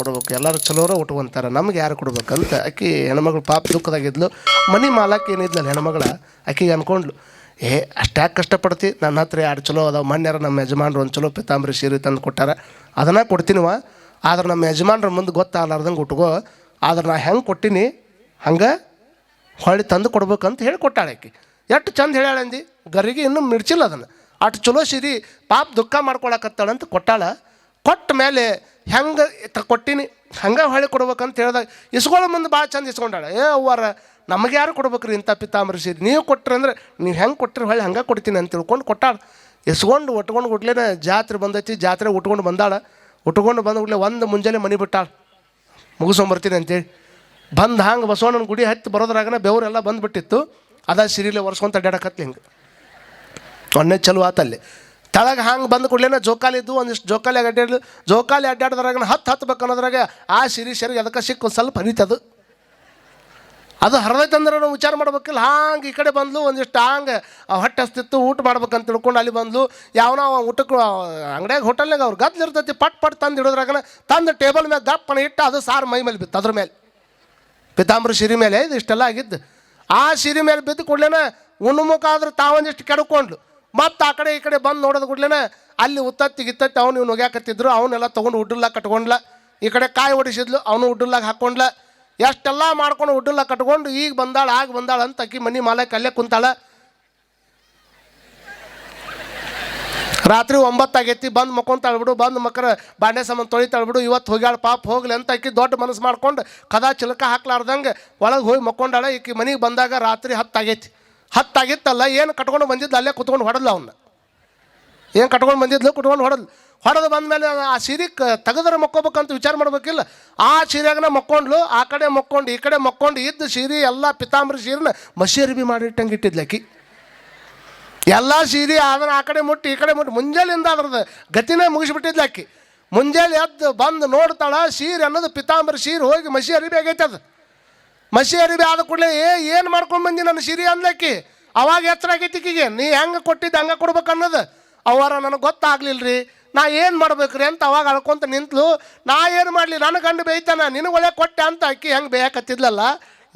ಕೊಡ್ಬೇಕು. ಎಲ್ಲರೂ ಚಲೋರ ಉಟ್ಕೊಂತಾರೆ ನಮ್ಗೆ ಯಾರು ಕೊಡ್ಬೇಕಂತ ಆಕಿ ಹೆಣ್ಮಗಳು ಪಾಪ ದುಃಖದಾಗಿದ್ಲು. ಮನಿ ಮಾಲಕ್ ಏನಿದ್ಲಲ್ಲ ಹೆಣ್ಮಗಳ ಆಕಿಗೆ ಅನ್ಕೊಂಡ್ಲು, ಏ, ಅಷ್ಟ್ಯಾಕೆ ಕಷ್ಟಪಡ್ತಿ? ನನ್ನ ಹತ್ರ ಎರಡು ಚಲೋ ಅದಾವ? ಮನ್ಯಾರ ನಮ್ಮ ಯಜಮಾನ್ರು ಒಂದು ಚಲೋ ಪಿತಾಂಬರಿ ಸೀರೆ ತಂದು ಕೊಟ್ಟಾರ. ಅದನ್ನು ಕೊಡ್ತೀನಿವ? ಆದ್ರೆ ನಮ್ಮ ಯಜಮಾನ್ರ ಮುಂದೆ ಗೊತ್ತಾಗಲಾರ್ದಂಗೆ ಉಟ್ಕೋ ಆದ್ರೆ ನಾ ಹೆಂಗೆ ಕೊಟ್ಟಿನಿ? ಹಂಗೆ ಹೊಳ್ಳಿ ತಂದು ಕೊಡ್ಬೇಕಂತ ಹೇಳಿ ಕೊಟ್ಟಾಳೆ ಆಕಿ ಎಷ್ಟು ಚಂದ ಹೇಳಾಳೆ ಅಂದಿ? ಗರಿಗೆ ಇನ್ನೂ ಮಿಡ್ಚಿಲ್ಲ ಅದನ್ನು. ಅಷ್ಟು ಚಲೋ ಸಿರಿ ಪಾಪ ದುಃಖ ಮಾಡ್ಕೊಳಕತ್ತಾಳಂತ ಕೊಟ್ಟಾಳ. ಕೊಟ್ಟ ಮೇಲೆ ಹೆಂಗೆ ತ ಕೊಟ್ಟಿನಿ? ಹಂಗೆ ಹೊಳೆ ಕೊಡ್ಬೇಕಂತ ಹೇಳ್ದಾಗ ಇಸ್ಕೊಳ್ಳೋ ಮುಂದೆ ಭಾಳ ಚಂದ ಇಸ್ಕೊಂಡಾಳೆ. ಏ ಅವ್ವಾರ, ನಮಗೆ ಯಾರು ಕೊಡ್ಬೇಕ್ರಿ ಇಂಥ ಪಿತಾಮರ ಸೀರೆ? ನೀವು ಕೊಟ್ರಿ ಅಂದ್ರೆ, ನೀವು ಹೆಂಗೆ ಕೊಟ್ರಿ ಹೊಳ್ಳಿ ಹಂಗೆ ಕೊಡ್ತೀನಿ ಅಂತ ತಿಳ್ಕೊಂಡು ಕೊಟ್ಟಾಳ. ಇಸ್ಕೊಂಡು ಉಟ್ಕೊಂಡು ಗುಟ್ಲೇನ ಜಾತ್ರೆ ಬಂದೈತಿ, ಜಾತ್ರೆ ಉಟ್ಕೊಂಡು ಬಂದಾಳ. ಉಟ್ಕೊಂಡು ಬಂದ ಕೂಡಲೇ ಒಂದು ಮುಂಜಾನೆ ಮನೆ ಬಿಟ್ಟಾಳ. ಮುಗಿಸ್ಕೊಂಬರ್ತೀನಿ ಅಂತೇಳಿ. ಬಂದು ಹಂಗೆ ಬಸವಣ್ಣನ ಗುಡಿ ಹತ್ತಿ ಬರೋದ್ರಾಗನ ಬೆವರೆಲ್ಲ ಬಂದುಬಿಟ್ಟಿತ್ತು. ಅದ ಸಿರಿಲೆ ಒರೆಸ್ಕೊಂತ ಅಡ್ಡಾಡಕತ್ಲಿ ಹಿಂಗೆ. ಒಣ್ಣೆ ಚಲೋ ಆತಲ್ಲಿ. ತಳಗೆ ಹಂಗೆ ಬಂದ ಕೂಡಲೇನ ಜೋಕಾಲಿ ಇದ್ದು ಒಂದಿಷ್ಟು ಜೋಕಾಲಿ ಅಡ್ಡಾಡ್ಲು, ಜೋಕಾಲಿ ಅಡ್ಡಾಡ್ದ್ರಾಗ ಹತ್ತು ಹತ್ತು ಅನ್ನೋದ್ರಾಗ ಆ ಸಿರಿ ಸರಿಗೆ ಅದಕ್ಕೆ ಸಿಕ್ಕ ಸ್ವಲ್ಪ ಹರಿತದು ಅದು. ಹರಿದೈತೆ ಅಂದ್ರೆ ನಾವು ವಿಚಾರ ಮಾಡ್ಬೇಕಿಲ್ಲ, ಹಾಂಗೆ ಈ ಕಡೆ ಬಂದ್ಲು, ಒಂದಿಷ್ಟು ಹಂಗೆ ಹೊಟ್ಟೆ ಹಸ್ತಿತ್ತು ಊಟ ಮಾಡ್ಬೇಕಂತ ತಿಳ್ಕೊಂಡು ಅಲ್ಲಿ ಬಂದ್ಲು. ಯಾವನೋ ಊಟಕ್ಕೆ ಅಂಗಡಿಯಾಗ ಹೋಟೆಲ್ನಾಗ ಅವ್ರು ಗದ್ಲು ಇರ್ತೈತಿ, ಪಟ್ ಪಟ್ ತಂದು ಇಡೋದ್ರಾಗ ತಂದು ಟೇಬಲ್ ಮೇಲೆ ದಪ್ಪನ ಇಟ್ಟು ಅದು ಸಾರು ಮೈ ಮೇಲೆ ಬಿತ್ತು, ಅದ್ರ ಮೇಲೆ ಪಿತಾಂಬರ ಸಿರಿ ಮೇಲೆ ಇದು ಇಷ್ಟೆಲ್ಲ ಆಗಿದ್ದು. ಆ ಸಿರಿ ಮೇಲೆ ಬಿದ್ದು ಕೂಡ್ಲೇನ ಉಣ್ಣುಮುಖ ಆದ್ರೆ ತಾವೊಂದಿಷ್ಟು ಕೆಡ್ಕೊಂಡ್ಲು. ಮತ್ತು ಆ ಕಡೆ ಈ ಕಡೆ ಬಂದು ನೋಡೋದು ಕೂಡಲೇ ಅಲ್ಲಿ ಉತ್ತತ್ತಿ ಗಿತ್ತತ್ತಿ ಅವ್ನು ಇವ್ನು ಒಗ್ಯಾಕತ್ತಿದ್ರು ಅವನ್ನೆಲ್ಲ ತೊಗೊಂಡು ಉಡ್ಡಲ್ಲ ಕಟ್ಕೊಂಡ್ಲ. ಈ ಕಡೆ ಕಾಯಿ ಹೊಡಿಸಿದ್ಲು ಅವನು ಉಡ್ಡಲ್ಲಾಗ ಹಾಕ್ಕೊಂಡ್ಲ ಎಷ್ಟೆಲ್ಲ ಮಾಡ್ಕೊಂಡು ಉಡ್ಡಲ್ಲ ಕಟ್ಕೊಂಡು ಈಗ ಬಂದಾಳ, ಆಗ ಬಂದಾಳ ಅಂತ ಅಕ್ಕಿ ಮನಿ ಮಾಲಕ್ಕೆ ಅಲ್ಲೇ ಕುಂತಾಳ. ರಾತ್ರಿ ಒಂಬತ್ತಾಗೈತಿ, ಬಂದು ಮಕ್ಕೊಂತಾಳ ಬಿಡು ಬಂದು ಮಕ್ಕಳ ಬಾಂಡೆ ಸಾಮಾನು ತೊಳಿತಾಳ ಬಿಡು ಇವತ್ತು ಹೋಗ್ಯಾಳ ಪಾಪ, ಹೋಗ್ಲಿ ಅಂತ ಆಕಿ ದೊಡ್ಡ ಮನಸ್ಸು ಮಾಡ್ಕೊಂಡು ಕದಾ ಚಿಲಕ ಹಾಕ್ಲಾರ್ದಂಗೆ ಒಳಗೆ ಹೋಗಿ ಮಕ್ಕೊಂಡಾಳ. ಈಕಿ ಮನೆಗೆ ಬಂದಾಗ ರಾತ್ರಿ ಹತ್ತಾಗೈತಿ. ಹತ್ತಾಗಿತ್ತಲ್ಲ, ಏನು ಕಟ್ಕೊಂಡು ಬಂದಿದ್ದು ಅಲ್ಲೇ ಕುತ್ಕೊಂಡು ಹೊಡೆದ್ಲ ಅವನ್ನ ಏನು ಕಟ್ಕೊಂಡು ಬಂದಿದ್ಲು ಕುಟ್ಕೊಂಡು ಹೊಡೆದ್ಲು. ಹೊಡೆದು ಬಂದಮೇಲೆ ಆ ಸೀರೆ ತೆಗೆದ್ರೆ ಮಕ್ಕೋಬೇಕಂತ ವಿಚಾರ ಮಾಡ್ಬೇಕಿಲ್ಲ. ಆ ಸೀರೆಗನ ಮಕ್ಕೊಂಡ್ಲು, ಆ ಕಡೆ ಮಕ್ಕೊಂಡು, ಈ ಕಡೆ ಮಕ್ಕೊಂಡು ಇದ್ದ ಸೀರೆ ಎಲ್ಲ ಪಿತಾಂಬರಿ ಸೀರೆನ ಮಸಿ ಅರಿಬಿ ಮಾಡಿಟ್ಟಂಗೆ ಇಟ್ಟಿದ್ಲು ಆಕಿ. ಎಲ್ಲ ಸೀರೆ ಆದ್ರೆ ಆ ಕಡೆ ಮುಟ್ಟಿ, ಈ ಕಡೆ ಮುಟ್ಟಿ, ಮುಂಜಾನೆಯಿಂದ ಅದ್ರದ್ದು ಗತಿನೇ ಮುಗಿಸ್ಬಿಟ್ಟಿದ್ಲು ಆಕಿ. ಮುಂಜಾನೆ ಎದ್ದು ಬಂದು ನೋಡ್ತಾಳೆ, ಸೀರೆ ಅನ್ನೋದು ಪಿತಾಂಬರಿ ಸೀರೆ ಹೋಗಿ ಮಸಿ ಅರಿಬಿ ಆಗೈತೆ ಅದು. ಮಸಿ ಅರಿವಿ ಆದ ಕೂಡಲೇ, ಏ, ಏನು ಮಾಡ್ಕೊಂಡು ಬಂದಿ ನನ್ನ ಸಿರಿ ಅಂದಕ್ಕಿ ಅವಾಗ ಎತ್ತರ ಆಗೈತಿ ಈಕಿಗೆ. ನೀ ಹೆಂಗೆ ಕೊಟ್ಟಿದ್ದು ಹಂಗೆ ಕೊಡ್ಬೇಕು ಅನ್ನೋದು? ಅವರ ನನಗೆ ಗೊತ್ತಾಗ್ಲಿಲ್ಲ ರೀ ನಾ ಏನು ಮಾಡ್ಬೇಕ್ರಿ? ಅಂತ ಅವಾಗ ಅಳ್ಕೊಂತ ನಿಂತಲು. ನಾ ಏನು ಮಾಡಲಿ? ನನ್ನ ಗಂಡು ಬೇಯ್ತಾನ. ನಿನಗೆ ಒಳ್ಳೆ ಕೊಟ್ಟೆ ಅಂತ ಅಕ್ಕಿ ಹೆಂಗೆ ಬೇಯಕತ್ತಿದ್ಲಲ್ಲ?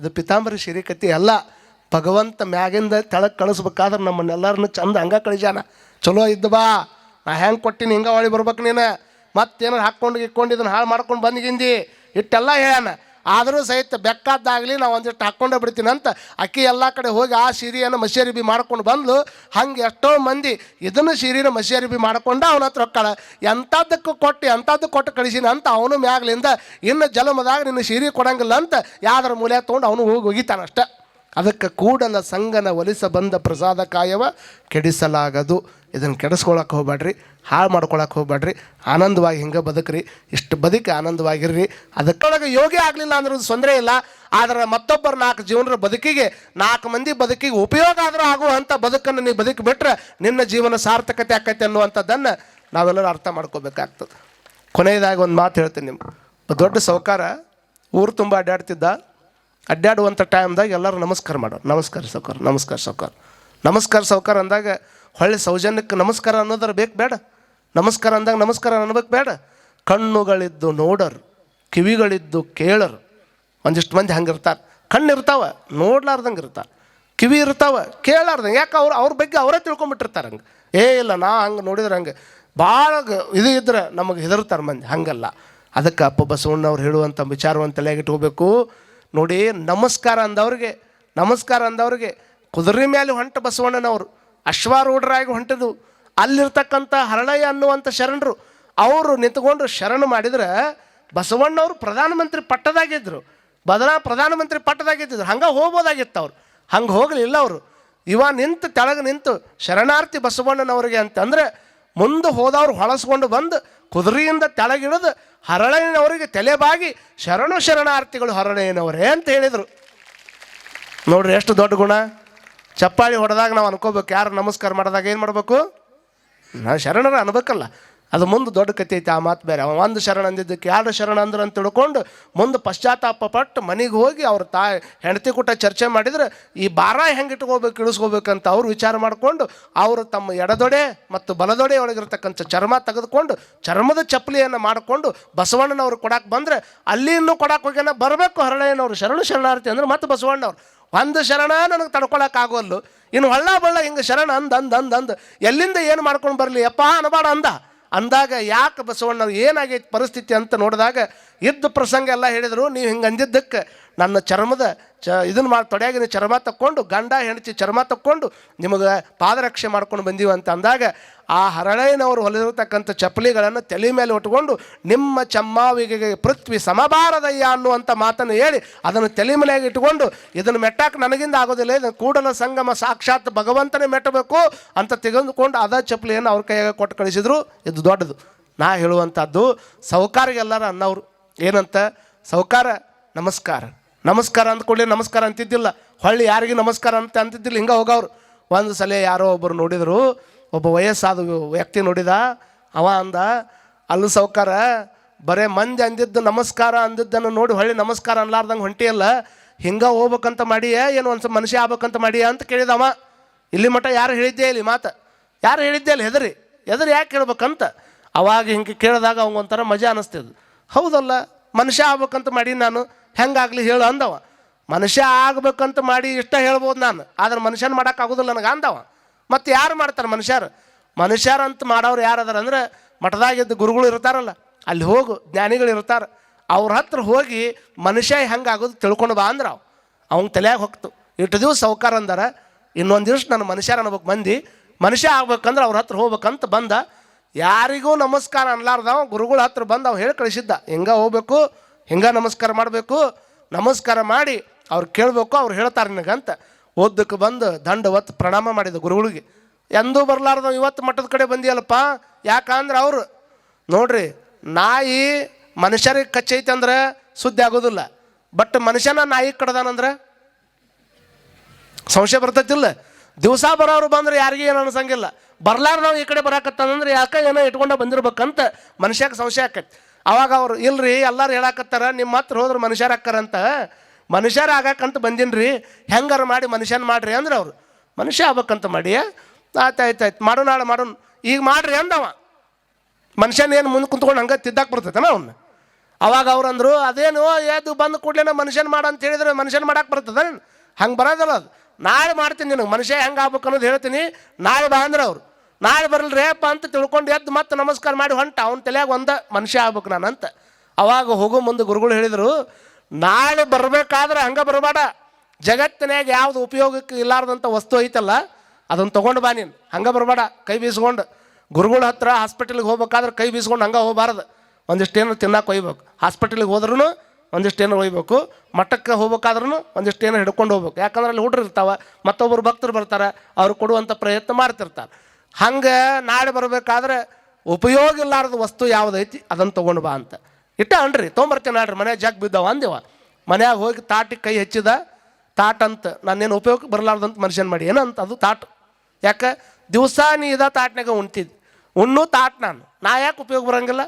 ಇದು ಪಿತಾಂಬರಿ ಸಿರಿ ಕತ್ತಿ ಅಲ್ಲ. ಭಗವಂತ ಮ್ಯಾಗಿಂದ ತೆಳಗೆ ಕಳಿಸ್ಬೇಕಾದ್ರೆ ನಮ್ಮನ್ನೆಲ್ಲರನ್ನು ಚಂದ ಹಂಗೆ ಕಳಿಸ್ಯಾನ. ಚಲೋ ಇದ್ದು ಬಾ. ನಾ ಹೆಂಗೆ ಕೊಟ್ಟಿನಿ? ಹಿಂಗೆ ಹೊಳಿ ಬರ್ಬೇಕು ನೀನು. ಮತ್ತೇನಾರು ಹಾಕ್ಕೊಂಡು ಇಕ್ಕೊಂಡು ಇದನ್ನು ಹಾಳು ಮಾಡ್ಕೊಂಡು ಬಂದಿಗಿಂದಿ ಇಟ್ಟೆಲ್ಲ ಹೇಳ್ಯಾನ. ಆದರೂ ಸಹಿತ ಬೆಕ್ಕಾದ್ದಾಗಲಿ ನಾವು ಒಂದಿಷ್ಟು ಹಾಕ್ಕೊಂಡೇ ಬಿಡ್ತೀನಿ ಅಂತ ಅಕ್ಕಿ ಎಲ್ಲ ಕಡೆ ಹೋಗಿ ಆ ಸೀರೆಯನ್ನು ಮಸಿ ಮಾಡ್ಕೊಂಡು ಬಂದು ಹಂಗೆ ಎಷ್ಟೋ ಮಂದಿ ಇದನ್ನು ಸೀರೆನ ಮಸಿ ಅರಿಬಿ ಮಾಡ್ಕೊಂಡು ಅವನ ಹತ್ರ ಹೊಕ್ಕಾಳ ಎಂಥದ್ದಕ್ಕೂ ಕೊಟ್ಟು ಎಂಥದ್ದು ಕೊಟ್ಟು ಕಳಿಸಿನ ಅಂತ ಅವನು ಮ್ಯಾಗ್ಲಿಂದ ಇನ್ನು ಜಲಮದಾಗ ನಿನ್ನ ಸೀರೆ ಕೊಡಂಗಿಲ್ಲ ಅಂತ ಯಾವ್ದಾರ ಮೂಲೆ ತೊಗೊಂಡು ಅವನು ಹೋಗಿ ಒಗಿತಾನಷ್ಟ. ಅದಕ್ಕೆ ಕೂಡಲ ಸಂಗನ ಒಲಿಸ ಬಂದ ಪ್ರಸಾದ ಕಾಯವ ಕೆಡಿಸಲಾಗದು. ಇದನ್ನು ಕೆಡಿಸ್ಕೊಳಕ್ಕೆ ಹೋಗ್ಬೇಡ್ರಿ, ಹಾಳು ಮಾಡ್ಕೊಳಕ್ಕೆ ಹೋಗ್ಬೇಡ್ರಿ, ಆನಂದವಾಗಿ ಹಿಂಗೆ ಬದುಕ್ರಿ, ಇಷ್ಟು ಬದುಕಿ ಆನಂದವಾಗಿರ್ರಿ. ಅದಕ್ಕೊಳಗೆ ಯೋಗಿ ಆಗಲಿಲ್ಲ ಅಂದ್ರೆ ತೊಂದರೆ ಇಲ್ಲ, ಆದರೆ ಮತ್ತೊಬ್ಬರು ನಾಲ್ಕು ಜೀವನರ ಬದುಕಿಗೆ, ನಾಲ್ಕು ಮಂದಿ ಬದುಕಿಗೆ ಉಪಯೋಗ ಆದರೂ ಆಗುವಂಥ ಬದುಕನ್ನು ನೀವು ಬದುಕಿ ಬಿಟ್ರೆ ನಿನ್ನ ಜೀವನ ಸಾರ್ಥಕತೆ ಆಕೈತೆ ಅನ್ನುವಂಥದ್ದನ್ನು ನಾವೆಲ್ಲರೂ ಅರ್ಥ ಮಾಡ್ಕೋಬೇಕಾಗ್ತದೆ. ಕೊನೆಯದಾಗಿ ಒಂದು ಮಾತು ಹೇಳ್ತೀನಿ ನಿಮ್ಗೆ. ದೊಡ್ಡ ಸೌಕಾರ, ಊರು ತುಂಬ ಅಡ್ಡಾಡ್ತಿದ್ದ ಅಡ್ಡಾಡುವಂಥ ಟೈಮ್ದಾಗ ಎಲ್ಲರೂ ನಮಸ್ಕಾರ ಮಾಡೋರು. ನಮಸ್ಕಾರ ಸೌಕಾರ ನಮಸ್ಕಾರ ಸೌಕಾರ ನಮಸ್ಕಾರ ಸೌಕಾರ ಅಂದಾಗ ಹೊಳ್ಳಿ ಸೌಜನ್ಯಕ್ಕೆ ನಮಸ್ಕಾರ ಅನ್ನೋದ್ರ ಬೇಕು ಬೇಡ. ನಮಸ್ಕಾರ ಅಂದಾಗ ನಮಸ್ಕಾರ ಅನ್ಬೇಕು ಬೇಡ. ಕಣ್ಣುಗಳಿದ್ದು ನೋಡರು, ಕಿವಿಗಳಿದ್ದು ಕೇಳರು. ಒಂದಿಷ್ಟು ಮಂದಿ ಹಂಗೆ ಇರ್ತಾರೆ ಕಣ್ಣು ಇರ್ತಾವೆ ನೋಡ್ಲಾರ್ದಂಗೆ ಇರ್ತಾರೆ ಕಿವಿ ಇರ್ತಾವೆ, ಕೇಳಾರ್ದಂಗೆ. ಯಾಕೆ ಅವ್ರು, ಅವ್ರ ಬಗ್ಗೆ ಅವರೇ ತಿಳ್ಕೊಂಬಿಟ್ಟಿರ್ತಾರೆ ಹಂಗೆ. ಏ ಇಲ್ಲ, ನಾ ಹಂಗೆ ನೋಡಿದ್ರೆ ಹಂಗೆ. ಭಾಳ ಇದು ಇದ್ರೆ ನಮಗೆ ಹೆದರ್ತಾರೆ ಮಂದಿ. ಹಂಗಲ್ಲ. ಅದಕ್ಕೆ ಅಪ್ಪ ಬಸವಣ್ಣವ್ರು ಹೇಳುವಂಥ ವಿಚಾರವನ್ನು ತಲೆಗೆ ಇಟ್ಕೋಬೇಕು. ನೋಡಿ ನಮಸ್ಕಾರ ಅಂದವ್ರಿಗೆ ನಮಸ್ಕಾರ ಅಂದವ್ರಿಗೆ, ಕುದುರೆ ಮೇಲೆ ಹೊಂಟ ಬಸವಣ್ಣನವರು, ಅಶ್ವಾರೂಢರಾಗಿ ಹೊಂಟದು, ಅಲ್ಲಿರ್ತಕ್ಕಂಥ ಹರಳಯ್ಯ ಅನ್ನುವಂಥ ಶರಣರು, ಅವರು ನಿಂತ್ಕೊಂಡು ಶರಣ ಮಾಡಿದ್ರೆ ಬಸವಣ್ಣವರು ಪ್ರಧಾನಮಂತ್ರಿ ಪಟ್ಟದಾಗಿದ್ದರು ಬದಲಾ ಪ್ರಧಾನಮಂತ್ರಿ ಪಟ್ಟದಾಗಿದ್ದರು ಹಂಗೆ ಹೋಗ್ಬೋದಾಗಿತ್ತು ಅವರು ಹಂಗೆ ಹೋಗಲಿಲ್ಲ ಅವರು. ಇವ ನಿಂತು ತೆಳಗೆ ನಿಂತು ಶರಣಾರ್ಥಿ ಬಸವಣ್ಣನವರಿಗೆ ಅಂತಂದರೆ, ಮುಂದೆ ಹೋದವ್ರು ಹೊಳಸ್ಕೊಂಡು ಬಂದು ಕುದುರೆಯಿಂದ ತೆಳಗಿಳಿದು ಹರಳಯ್ಯನವರಿಗೆ ತಲೆಬಾಗಿ ಶರಣು ಶರಣಾರ್ಥಿಗಳು ಹರಳಯ್ಯನವರೇ ಅಂತ ಹೇಳಿದರು. ನೋಡ್ರಿ ಎಷ್ಟು ದೊಡ್ಡ ಗುಣ. ಚಪ್ಪಾಳಿ ಹೊಡೆದಾಗ ನಾವು ಅನ್ಕೋಬೇಕು, ಯಾರು ನಮಸ್ಕಾರ ಮಾಡಿದಾಗ ಏನು ಮಾಡಬೇಕು? ನಾವು ಶರಣರ ಅನ್ಬೇಕಲ್ಲ. ಅದು ಮುಂದೆ ದೊಡ್ಡ ಕತೆ ಐತೆ, ಆ ಮಾತು ಬೇರೆ. ಅವ ಒಂದು ಶರಣ ಅಂದಿದ್ದಕ್ಕೆ ಎರಡು ಶರಣ ಅಂದ್ರೆ ಅಂತ ತಿಳ್ಕೊಂಡು ಮುಂದೆ ಪಶ್ಚಾತ್ತಾಪ ಪಟ್ಟು ಮನೆಗೆ ಹೋಗಿ ಅವ್ರ ತಾಯಿ, ಹೆಂಡತಿ ಕೂಟ ಚರ್ಚೆ ಮಾಡಿದ್ರೆ ಈ ಭಾರ ಹೆಂಗೆ ಇಟ್ಕೋಬೇಕು ಇಳಿಸ್ಕೋಬೇಕಂತ ಅವ್ರು ವಿಚಾರ ಮಾಡಿಕೊಂಡು ಅವರು ತಮ್ಮ ಎಡದೊಡೆ ಮತ್ತು ಬಲದೊಡೆ ಒಳಗಿರ್ತಕ್ಕಂಥ ಚರ್ಮ ತೆಗೆದುಕೊಂಡು ಚರ್ಮದ ಚಪ್ಪಲಿಯನ್ನು ಮಾಡಿಕೊಂಡು ಬಸವಣ್ಣನವ್ರು ಕೊಡಕ್ಕೆ ಬಂದರೆ ಅಲ್ಲಿ ಇನ್ನೂ ಕೊಡಕ್ಕೆ ಹೋಗ್ಯಾನ, ಬರಬೇಕು ಹರಳಯ್ಯನವರು, ಶರಣು ಶರಣಾರ್ಥಿ ಅಂದ್ರೆ ಮತ್ತೆ ಬಸವಣ್ಣವ್ರು. ಒಂದು ಶರಣ ನನಗೆ ತಡ್ಕೊಳಕ್ಕಾಗೋಲ್ಲು ಇನ್ನು ಹೊಳ್ಳ ಬಳ್ಳ ಹಿಂಗೆ ಶರಣ ಅಂದ್ ಅಂದ್ ಅಂದ್ ಎಲ್ಲಿಂದ ಏನು ಮಾಡ್ಕೊಂಡು ಬರಲಿ? ಯಪ್ಪ ಅನ್ಬಾಡ ಅಂದ. ಅಂದಾಗ ಯಾಕೆ ಬಸವಣ್ಣ ಏನಾಗೈತೆ ಪರಿಸ್ಥಿತಿ ಅಂತ ನೋಡಿದಾಗ ಇದ್ದ ಪ್ರಸಂಗ ಎಲ್ಲ ಹೇಳಿದರು ನೀವು ಹಿಂಗೆ ಅಂದಿದ್ದಕ್ಕೆ ನನ್ನ ಚರ್ಮದ ಚ ಇದನ್ನು ಮಾಡಿ ತೊಡೆಯಾಗಿನ ಚರ್ಮ ತಕ್ಕೊಂಡು, ಗಂಡ ಹೆಣಚಿ ಚರ್ಮ ತಕ್ಕೊಂಡು ನಿಮಗೆ ಪಾದರಕ್ಷೆ ಮಾಡ್ಕೊಂಡು ಬಂದೀವಿ ಅಂತ ಅಂದಾಗ, ಆ ಹರಳಯ್ಯನವರು ಹೊಲಿದಿರತಕ್ಕಂಥ ಚಪ್ಪಲಿಗಳನ್ನು ತಲೆ ಮೇಲೆ ಉಟ್ಕೊಂಡು, ನಿಮ್ಮ ಚಮ್ಮಾವಿಗೆ ಪೃಥ್ವಿ ಸಮಬಾರದಯ್ಯ ಅನ್ನುವಂಥ ಮಾತನ್ನು ಹೇಳಿ, ಅದನ್ನು ತಲೆ ಮನೆಯಾಗಿ ಇಟ್ಟುಕೊಂಡು ಇದನ್ನು ಮೆಟ್ಟಾಕ ನನಗಿಂದ ಆಗೋದಿಲ್ಲ, ಇದನ್ನು ಕೂಡಲ ಸಂಗಮ ಸಾಕ್ಷಾತ್ ಭಗವಂತನೇ ಮೆಟ್ಟಬೇಕು ಅಂತ ತೆಗೆದುಕೊಂಡು ಅದ ಚಪ್ಪಲಿಯನ್ನು ಅವ್ರ ಕೈಯಾಗ ಕೊಟ್ಟು ಕಳಿಸಿದ್ರು. ಇದು ದೊಡ್ಡದು. ನಾ ಹೇಳುವಂಥದ್ದು ಸಾವುಕಾರಿಗೆಲ್ಲರ ಅನ್ನೋರು ಏನಂತ? ಸೌಕಾರ, ನಮಸ್ಕಾರ. ನಮಸ್ಕಾರ ಅಂದ್ಕೊಳ್ಳಿ ನಮಸ್ಕಾರ ಅಂತಿದ್ದಿಲ್ಲ. ಹೊಳ್ಳಿ ಯಾರಿಗೆ ನಮಸ್ಕಾರ ಅಂತ ಅಂತಿದ್ದಿಲ್ಲ. ಹಿಂಗೆ ಹೋಗವ್ರು. ಒಂದು ಸಲ ಯಾರೋ ಒಬ್ಬರು ನೋಡಿದರು. ಒಬ್ಬ ವಯಸ್ಸಾದ ವ್ಯಕ್ತಿ ನೋಡಿದ. ಅವ ಅಂದ, ಅಲ್ಲಿ ಸೌಕಾರ, ಬರೇ ಮಂದಿ ಅಂದಿದ್ದು ನಮಸ್ಕಾರ ಅಂದಿದ್ದನ್ನು ನೋಡಿ ಹೊಳ್ಳಿ ನಮಸ್ಕಾರ ಅನ್ಲಾರ್ದಂಗೆ ಹೊಂಟಿಯಲ್ಲ ಹಿಂಗೆ ಹೋಗ್ಬೇಕಂತ ಮಾಡಿಯೇ, ಏನು ಒಂದು ಮನುಷ್ಯ ಆಗ್ಬೇಕಂತ ಮಾಡಿಯ ಅಂತ ಕೇಳಿದವ ಇಲ್ಲಿ ಮಟ್ಟ ಯಾರು ಹೇಳಿದ್ದೆ ಇಲ್ಲಿ ಮಾತು? ಯಾರು ಹೇಳಿದ್ದೆ ಅಲ್ಲಿ ಹೆದರಿ? ಹೆದರಿ ಯಾಕೆ ಕೇಳ್ಬೇಕಂತ ಅವಾಗ ಹಿಂಗೆ ಕೇಳಿದಾಗ ಅವಂಗೊಂಥರ ಮಜಾ ಅನ್ನಿಸ್ತಿದ್ದು ಹೌದಲ್ಲ ಮನುಷ್ಯ ಆಗ್ಬೇಕಂತ ಮಾಡಿ ನಾನು. ಹೆಂಗಾಗ್ಲಿ ಹೇಳು ಅಂದವ. ಮನುಷ್ಯ ಆಗ್ಬೇಕಂತ ಮಾಡಿ ಇಷ್ಟ ಹೇಳ್ಬೋದು ನಾನು. ಆದ್ರೆ ಮನುಷ್ಯನ ಮಾಡೋಕ್ಕಾಗೋದಿಲ್ಲ ನನಗೆ ಅಂದವ. ಮತ್ತು ಯಾರು ಮಾಡ್ತಾರೆ ಮನುಷ್ಯರು? ಮನುಷ್ಯರಂತ ಮಾಡೋರು ಯಾರು ಅದಾರ ಅಂದ್ರೆ ಮಠದಾಗಿದ್ದ ಗುರುಗಳು ಇರ್ತಾರಲ್ಲ, ಅಲ್ಲಿ ಹೋಗು, ಜ್ಞಾನಿಗಳು ಇರ್ತಾರೆ. ಅವ್ರ ಹತ್ರ ಹೋಗಿ ಮನುಷ್ಯ ಹೆಂಗಾಗೋದು ತಿಳ್ಕೊಂಡು ಬಾ ಅಂದ್ರೆ ಅವು ಅವ್ನ ತಲೆಯಾಗ ಹೋಗ್ತು ಇಟ್ಟು ದಿವಸ ಅಂದಾರ, ಇನ್ನೊಂದು ದಿವ್ಸ ನಾನು ಮನುಷ್ಯರ ಅನ್ಬೇಕು ಮಂದಿ. ಮನುಷ್ಯ ಆಗ್ಬೇಕಂದ್ರೆ ಅವ್ರ ಹತ್ರ ಹೋಗ್ಬೇಕಂತ ಬಂದ. ಯಾರಿಗೂ ನಮಸ್ಕಾರ ಅನ್ಲಾರ್ದವ, ಗುರುಗಳ ಹತ್ರ ಬಂದು ಅವ್ನು ಹೇಳಿ ಕಳಿಸಿದ್ದ. ಹಿಂಗೆ ಹೋಗ್ಬೇಕು? ಹಿಂಗೆ ನಮಸ್ಕಾರ ಮಾಡಬೇಕು? ನಮಸ್ಕಾರ ಮಾಡಿ ಅವ್ರು ಕೇಳಬೇಕು, ಅವ್ರು ಹೇಳ್ತಾರೆ ನಿನಗಂತ. ಓದಕ್ಕೆ ಬಂದು ದಂಡ ಒತ್ತು ಪ್ರಣಾಮ ಮಾಡಿದ ಗುರುಗಳಿಗೆ. ಎಂದೂ ಬರಲಾರ್ದ ಇವತ್ತು ಮಠದ ಕಡೆ ಬಂದಿಯಲ್ಲಪ್ಪ? ಯಾಕಂದ್ರೆ ಅವರು, ನೋಡ್ರಿ, ನಾಯಿ ಮನುಷ್ಯರಿಗೆ ಕಚ್ಚೈತೆ ಅಂದ್ರೆ ಸುದ್ದಿ ಆಗೋದಿಲ್ಲ. ಬಟ್ ಮನುಷ್ಯನ ನಾಯಿ ಕಡ್ದಾನಂದ್ರೆ ಸಂಶಯ ಬರ್ತೈತಿಲ್ಲ. ದಿವಸ ಬರೋರು ಬಂದ್ರೆ ಯಾರಿಗೂ ಏನು ಅನ್ಸಂಗಿಲ್ಲ. ಬರ್ಲಾರ ನಾವು ಈ ಕಡೆ ಬರಾಕತ್ತಂದ್ರೆ ಯಾಕೆ ಏನೋ ಇಟ್ಕೊಂಡ ಬಂದಿರ್ಬೇಕಂತ ಮನುಷ್ಯಕ್ಕೆ ಸಂಶಯ ಆಕೈತಿ. ಅವಾಗ ಅವರು, ಇಲ್ರಿ, ಎಲ್ಲರೂ ಹೇಳಾಕತ್ತಾರ, ನಿಮ್ಮ ಹತ್ರ ಹೋದ್ರೆ ಮನುಷ್ಯರು ಆಕ್ಕಾರಂತ ಮನುಷ್ಯರು ಬಂದಿನ್ರಿ, ಹೆಂಗಾರ ಮಾಡಿ ಮನುಷ್ಯನ ಮಾಡ್ರಿ ಅಂದ್ರೆ ಅವರು. ಮನುಷ್ಯ ಆಗ್ಬೇಕಂತ ಮಾಡಿ, ಆಯ್ತು ಆಯ್ತು ಆಯ್ತು, ಮಾಡು ನಾಳೆ ಮಾಡೋಣ ಈಗ ಮಾಡ್ರಿ ಅಂದವ. ಮನುಷ್ಯನ ಏನು ಮುಂದೆ ಕುಂತ್ಕೊಂಡು ಹಂಗೆ ತಿದ್ದಾಕ್ ಬರ್ತೈತನ ಅವ್ನ? ಅವಾಗ ಅವ್ರು ಅಂದರು, ಅದೇನು ಏದು ಬಂದು ಕೂಡಲೇ ಮನುಷ್ಯನ ಮಾಡು ಅಂತ ಹೇಳಿದ್ರೆ ಮನುಷ್ಯನ ಮಾಡಕ್ಕೆ ಬರ್ತದ ಹಂಗೆ ಬರೋದಲ್ಲ ಅದು. ನಾಳೆ ಮಾಡ್ತೀನಿ ನಿನಗೆ, ಮನುಷ್ಯ ಹೆಂಗೆ ಆಗ್ಬೇಕು ಅನ್ನೋದು ಹೇಳ್ತೀನಿ, ನಾಳೆ ಬಾ ಅಂದ್ರೆ ಅವ್ರು. ನಾಳೆ ಬರಲ್ ರೇಪ ಅಂತ ತಿಳ್ಕೊಂಡು ಎದ್ದು ಮತ್ತೆ ನಮಸ್ಕಾರ ಮಾಡಿ ಹೊಂಟ. ಅವನ ತಲೆಯಾಗ ಒಂದ ಮನುಷ್ಯ ಆಗ್ಬೇಕು ನಾನು ಅಂತ ಅವಾಗ ಹೋಗೋ ಮುಂದೆ ಗುರುಗಳು ಹೇಳಿದರು, ನಾಳೆ ಬರಬೇಕಾದ್ರೆ ಹಂಗೆ ಬರಬೇಡ. ಜಗತ್ತಿನಾಗ ಯಾವ್ದು ಉಪಯೋಗಕ್ಕೆ ಇಲ್ಲಾರ್ದಂಥ ವಸ್ತು ಐತಲ್ಲ ಅದನ್ನು ತೊಗೊಂಡು ಬಾ ನೀನು. ಹಂಗೆ ಬರಬೇಡ, ಕೈ ಬೀಸ್ಕೊಂಡು. ಗುರುಗಳ ಹತ್ರ ಹಾಸ್ಪಿಟಲ್ಗೆ ಹೋಗ್ಬೇಕಾದ್ರೆ ಕೈ ಬೀಸ್ಕೊಂಡು ಹಂಗೆ ಹೋಗಬಾರ್ದು. ಒಂದಿಷ್ಟು ಏನು ತಿನ್ನಕ್ಕೆ ಒಯ್ಬೇಕು. ಹಾಸ್ಪಿಟಲಿಗೆ ಹೋದ್ರೂ ಒಂದಿಷ್ಟು ಏನು ಒಯ್ಬೇಕು. ಮಠಕ್ಕೆ ಹೋಗ್ಬೇಕಾದ್ರೂ ಒಂದಿಷ್ಟು ಏನು ಹಿಡ್ಕೊಂಡು ಹೋಗ್ಬೇಕು. ಯಾಕಂದ್ರೆ ಅಲ್ಲಿ ಹುಡ್ರು ಇರ್ತಾವೆ, ಮತ್ತೊಬ್ಬರು ಭಕ್ತರು ಬರ್ತಾರೆ, ಅವ್ರು ಕೊಡುವಂಥ ಪ್ರಯತ್ನ ಮಾಡ್ತಿರ್ತಾರೆ. ಹಂಗೆ ನಾಳೆ ಬರಬೇಕಾದ್ರೆ ಉಪಯೋಗ ಇಲ್ಲಾರದ ವಸ್ತು ಯಾವುದೈತಿ? ಅದನ್ನು ತೊಗೊಂಡು ಬಾ ಅಂತ. ಇಟ್ಟ ಅನ್ರಿ ತೊಗೊಂಬರ್ತೀನಿ ನಾಡ್ರಿ ಮನೆ ಜಾಗ ಬಿದ್ದಾವ ಅಂದೇವ. ಮನ್ಯಾಗ ಹೋಗಿ ತಾಟಿಗೆ ಕೈ ಹೆಚ್ಚಿದ ತಾಟ್ ಅಂತ ನಾನೇನು ಉಪಯೋಗಕ್ಕೆ ಬರಲಾರ್ದಂತ ಮನುಷ್ಯನ ಮಾಡಿ. ಏನಂತ ಅದು ತಾಟ್. ಯಾಕೆ? ದಿವಸ ನೀ ಇದ ತಾಟ್ನಾಗ ಉಣ್ತಿದ್ ಉಣ್ಣು ತಾಟ್ ನಾನು. ನಾ ಯಾಕೆ ಉಪಯೋಗ ಬರಂಗಿಲ್ಲ?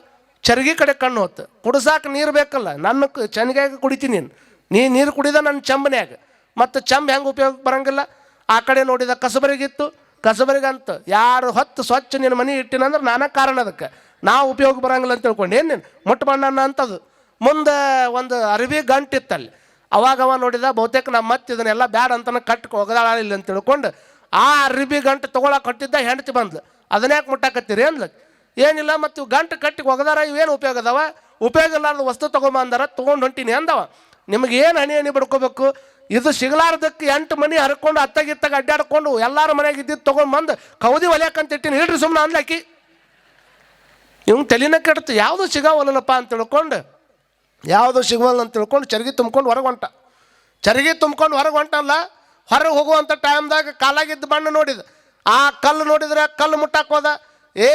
ಚರ್ಗಿ ಕಡೆ ಕಣ್ಣು ಹೊತ್ತು. ಕುಡಿಸಾಕ ನೀರು ಬೇಕಲ್ಲ, ನನ್ನ ಚೆನ್ನಿಗೆ ಕುಡಿತೀನಿ ನೀನು. ನೀ ನೀರು ಕುಡಿದ ನನ್ನ ಚಂಬನ್ಯಾಗ. ಮತ್ತು ಚಂಬ ಹೆಂಗೆ ಉಪಯೋಗಕ್ಕೆ ಬರಂಗಿಲ್ಲ? ಆ ಕಡೆ ನೋಡಿದ ಕಸಬರಿಗಿತ್ತು ಕಸಬರಿಗಂತ, ಯಾರು ಹೊತ್ತು ಸ್ವಚ್ಛ ನಿನ್ನ ಮನೆ ಇಟ್ಟಿನಂದ್ರೆ ನಾನಾ ಕಾರಣ ಅದಕ್ಕೆ. ನಾವು ಉಪಯೋಗ ಬರಂಗಿಲ್ಲ ಅಂತ ತಿಳ್ಕೊಂಡು. ಏನು ಮುಟ್ಟು ಬಣ್ಣ ಅಂತದು. ಮುಂದೆ ಒಂದು ಅರಿವಿ ಗಂಟಿತ್ತಲ್ಲಿ ಅವಾಗ ಅವ ನೋಡಿದ ಬಹುತೇಕ ನಮ್ಮ ಮತ್ತೆ ಇದನ್ನೆಲ್ಲ ಬ್ಯಾಡ ಅಂತನ ಕಟ್ಟಿ ಒಗದಾಳಿಲ್ಲ ಅಂತ ತಿಳ್ಕೊಂಡು ಆ ಅರಿಬಿ ಗಂಟು ತೊಗೊಳಕ್ಕೆ ಕಟ್ಟಿದ್ದ ಹೆಂಡತಿ ಬಂದ್ಲು. ಅದನ್ಯಾಕೆ ಮುಟ್ಟಾಕತ್ತೀರಿ ಅಂದ್ಲ. ಏನಿಲ್ಲ ಮತ್ತು ಗಂಟು ಕಟ್ಟಿಗೆ ಒಗದಾರ ಇವೇನು ಉಪಯೋಗ ಅದಾವ? ಉಪಯೋಗ ಇಲ್ಲಾರ್ದ ವಸ್ತು ತೊಗೊಂಬಂದಾರ, ತೊಗೊಂಡು ಹೊಂಟೀನಿ ಅಂದವ. ನಿಮ್ಗೆ ಏನು ಹಣಿ ಹನಿ ಬಿಡ್ಕೋಬೇಕು? ಇದು ಸಿಗಲಾರ್ದಕ್ಕೆ ಎಂಟು ಮನಿ ಹರ್ಕೊಂಡು ಅತ್ತಗಿತ್ತಾಗ ಅಡ್ಡಾಡ್ಕೊಂಡು ಎಲ್ಲಾರ ಮನೆಗೆ ಇದ್ದಿದ್ದು ತೊಗೊಂಡು ಬಂದು ಕೌದಿ ಒಲೆಯಕ್ಕಂತ ಇಟ್ಟಿನಿ. ಹೇಳ್ರಿ ಸುಮ್ಮನೆ ಅಂದಾಕಿ ಇವ್ನು ತಲೆನ ಕೆಡ್ತು, ಯಾವುದು ಸಿಗಾವಲ್ಲಪ್ಪ ಅಂತ ತಿಳ್ಕೊಂಡು, ಯಾವುದು ಸಿಗವಲ್ಲ ಅಂತ ತಿಳ್ಕೊಂಡು ಚರಗಿ ತುಂಬ್ಕೊಂಡು ಹೊರಗೆ ಹೊಂಟ. ಚರಗಿ ತುಂಬ್ಕೊಂಡು ಹೊರಗೆ ಹೊಂಟಲ್ಲ, ಹೊರಗೆ ಹೋಗುವಂಥ ಟೈಮ್ದಾಗ ಕಾಲಾಗಿದ್ದ ಬಣ್ಣ ನೋಡಿದ. ಆ ಕಲ್ಲು ನೋಡಿದ್ರೆ ಕಲ್ಲು ಮುಟ್ಟಾಕ್ ಹೋದ. ಏ,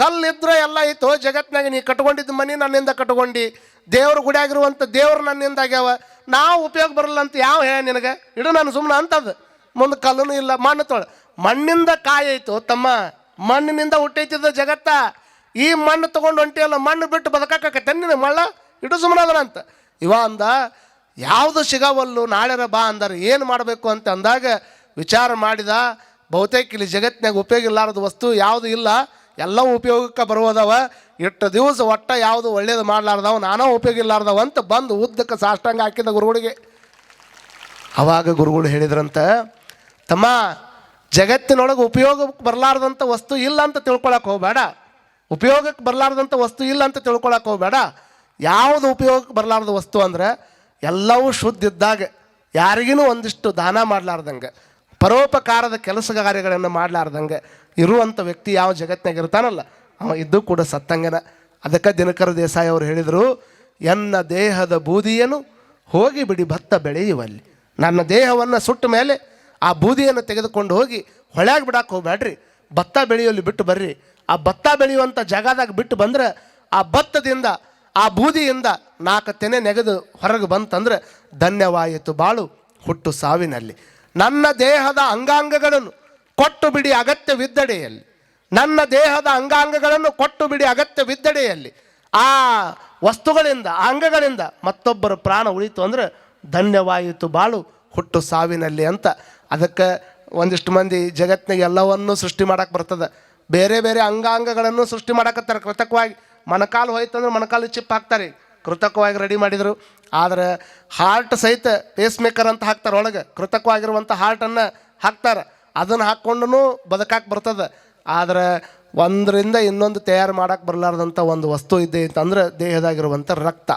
ಕಲ್ಲು ಇದ್ರೆ ಎಲ್ಲ ಇತ್ತು ಜಗತ್ನಾಗ ನೀ ಕಟ್ಕೊಂಡಿದ್ದ ಮನೆ ನನ್ನಿಂದ ಕಟ್ಕೊಂಡು. ದೇವ್ರ ಗುಡಿಯಾಗಿರುವಂಥ ದೇವ್ರು ನನ್ನಿಂದ ಆಗ್ಯಾವ ನಾವು ಉಪಯೋಗ ಬರಲ್ಲ ಅಂತ ಯಾವ ಹೇಳ ನಿನಗೆ? ಇಡು ನಾನು ಸುಮ್ಮನೆ ಅಂತದ್ದು ಮುಂದೆ ಕಲ್ಲೂ ಇಲ್ಲ, ಮಣ್ಣು ತೊಳೆ. ಮಣ್ಣಿಂದ ಕಾಯೈತು ತಮ್ಮ? ಮಣ್ಣಿನಿಂದ ಹುಟ್ಟೈತಿದ ಜಗತ್ತ. ಈ ಮಣ್ಣು ತೊಗೊಂಡು ಹೊಂಟಿಯಲ್ಲ ಮಣ್ಣು ಬಿಟ್ಟು ಬದುಕಾಕತ್ತೆ ನಿನ್ನ ಮಳ್ಳ? ಇಡು ಸುಮ್ಮನಾದನ ಅಂತ. ಇವ ಅಂದ, ಯಾವುದು ಸಿಗವಲ್ಲು ನಾಳೆರ ಬಾ ಅಂದಾರೆ, ಏನು ಮಾಡಬೇಕು ಅಂತ ಅಂದಾಗ ವಿಚಾರ ಮಾಡಿದ. ಬಹುತೇಕ ಇಲ್ಲಿ ಜಗತ್ತಿನಾಗ ಉಪಯೋಗ ಇಲ್ಲಾರದ ವಸ್ತು ಯಾವುದು ಇಲ್ಲ. ಎಲ್ಲವೂ ಉಪಯೋಗಕ್ಕೆ ಬರುವುದವ. ಇಟ್ಟು ದಿವಸ ಒಟ್ಟ ಯಾವುದು ಒಳ್ಳೇದು ಮಾಡಲಾರ್ದವ, ನಾನೋ ಉಪಯೋಗ ಇಲ್ಲಾರ್ದವ ಅಂತ ಬಂದು ಉದ್ದಕ್ಕೆ ಸಾಷ್ಟಾಂಗ ಹಾಕಿದ ಗುರುಗಳಿಗೆ. ಅವಾಗ ಗುರುಗಳು ಹೇಳಿದ್ರಂತ, ತಮ್ಮ, ಜಗತ್ತಿನೊಳಗೆ ಉಪಯೋಗಕ್ಕೆ ಬರಲಾರ್ದಂಥ ವಸ್ತು ಇಲ್ಲ ಅಂತ ತಿಳ್ಕೊಳಕ್ಕೆ ಹೋಗಬೇಡ. ಉಪಯೋಗಕ್ಕೆ ಬರಲಾರ್ದಂಥ ವಸ್ತು ಇಲ್ಲ ಅಂತ ತಿಳ್ಕೊಳಕ್ಕೆ ಹೋಗಬೇಡ. ಯಾವುದು ಉಪಯೋಗಕ್ಕೆ ಬರಲಾರ್ದ ವಸ್ತು ಅಂದ್ರೆ ಎಲ್ಲವೂ ಶುದ್ಧ ಇದ್ದಾಗ. ಯಾರಿಗಿನೂ ಒಂದಿಷ್ಟು ದಾನ ಮಾಡಲಾರ್ದಂಗೆ. ಪರೋಪಕಾರದ ಕೆಲಸ ಕಾರ್ಯಗಳನ್ನು ಮಾಡಲಾರ್ದಂಗೆ ಇರುವಂಥ ವ್ಯಕ್ತಿ ಯಾವ ಜಗತ್ತಿನಾಗ ಇರ್ತಾನಲ್ಲ, ಅವ ಇದ್ದು ಕೂಡ ಸತ್ತಂಗನ. ಅದಕ್ಕೆ ದಿನಕರ ದೇಸಾಯಿ ಅವರು ಹೇಳಿದರು, ಎನ್ನ ದೇಹದ ಬೂದಿಯನ್ನು ಹೋಗಿ ಬಿಡಿ ಭತ್ತ ಬೆಳೆಯುವಲ್ಲಿ. ನನ್ನ ದೇಹವನ್ನು ಸುಟ್ಟ ಮೇಲೆ ಆ ಬೂದಿಯನ್ನು ತೆಗೆದುಕೊಂಡು ಹೋಗಿ ಹೊಳ್ಯಾಗ ಬಿಡಕ್ಕೆ ಹೋಗ್ಬೇಡ್ರಿ ಭತ್ತ ಬೆಳೆಯಲ್ಲಿ ಬಿಟ್ಟು ಬರ್ರಿ. ಆ ಭತ್ತ ಬೆಳೆಯುವಂಥ ಜಾಗದಾಗ ಬಿಟ್ಟು ಬಂದ್ರೆ ಆ ಭತ್ತದಿಂದ, ಆ ಬೂದಿಯಿಂದ ನಾಲ್ಕು ತೆನೆ ನೆಗೆದು ಹೊರಗೆ ಬಂತಂದ್ರೆ ಧನ್ಯವಾಯಿತು ಬಾಳು ಹುಟ್ಟು ಸಾವಿನಲ್ಲಿ. ನನ್ನ ದೇಹದ ಅಂಗಾಂಗಗಳನ್ನು ಕೊಟ್ಟು ಬಿಡಿ ಅಗತ್ಯವಿದ್ದಡೆಯಲ್ಲಿ. ನನ್ನ ದೇಹದ ಅಂಗಾಂಗಗಳನ್ನು ಕೊಟ್ಟು ಬಿಡಿ ಅಗತ್ಯವಿದ್ದಡೆಯಲ್ಲಿ. ಆ ವಸ್ತುಗಳಿಂದ, ಅಂಗಗಳಿಂದ ಮತ್ತೊಬ್ಬರ ಪ್ರಾಣ ಉಳಿತು ಅಂದ್ರೆ ಧನ್ಯವಾಯಿತು ಬಾಳು, ಹುಟ್ಟು ಸಾವಿನಲ್ಲಿ ಅಂತ. ಅದಕ್ಕೆ ಒಂದಿಷ್ಟು ಮಂದಿ ಜಗತ್ತಿನಾಗ ಎಲ್ಲವನ್ನೂ ಸೃಷ್ಟಿ ಮಾಡಕ್ಕೆ ಬರ್ತದೆ. ಬೇರೆ ಬೇರೆ ಅಂಗಾಂಗಗಳನ್ನು ಸೃಷ್ಟಿ ಮಾಡಕತ್ತಾರೆ. ಕೃತಕವಾಗಿ ಮೊಣಕಾಲು ಹೋಯ್ತು ಅಂದ್ರೆ ಮೊಣಕಾಲು ಚಿಪ್ ಹಾಕ್ತಾರೆ ಕೃತಕವಾಗಿ ರೆಡಿ ಮಾಡಿದರು. ಆದರೆ ಹಾರ್ಟ್ ಸಹಿತ ಪೇಸ್ ಮೇಕರ್ ಅಂತ ಹಾಕ್ತಾರೆ ಒಳಗೆ. ಕೃತಕವಾಗಿರುವಂಥ ಹಾರ್ಟನ್ನು ಹಾಕ್ತಾರೆ. ಅದನ್ನು ಹಾಕ್ಕೊಂಡು ಬದುಕಾಕೆ ಬರ್ತದೆ. ಆದರೆ ಒಂದರಿಂದ ಇನ್ನೊಂದು ತಯಾರು ಮಾಡೋಕ್ಕೆ ಬರಲಾರ್ದಂಥ ಒಂದು ವಸ್ತು ಇದೆ ಅಂತಂದ್ರೆ ದೇಹದಾಗಿರುವಂಥ ರಕ್ತ.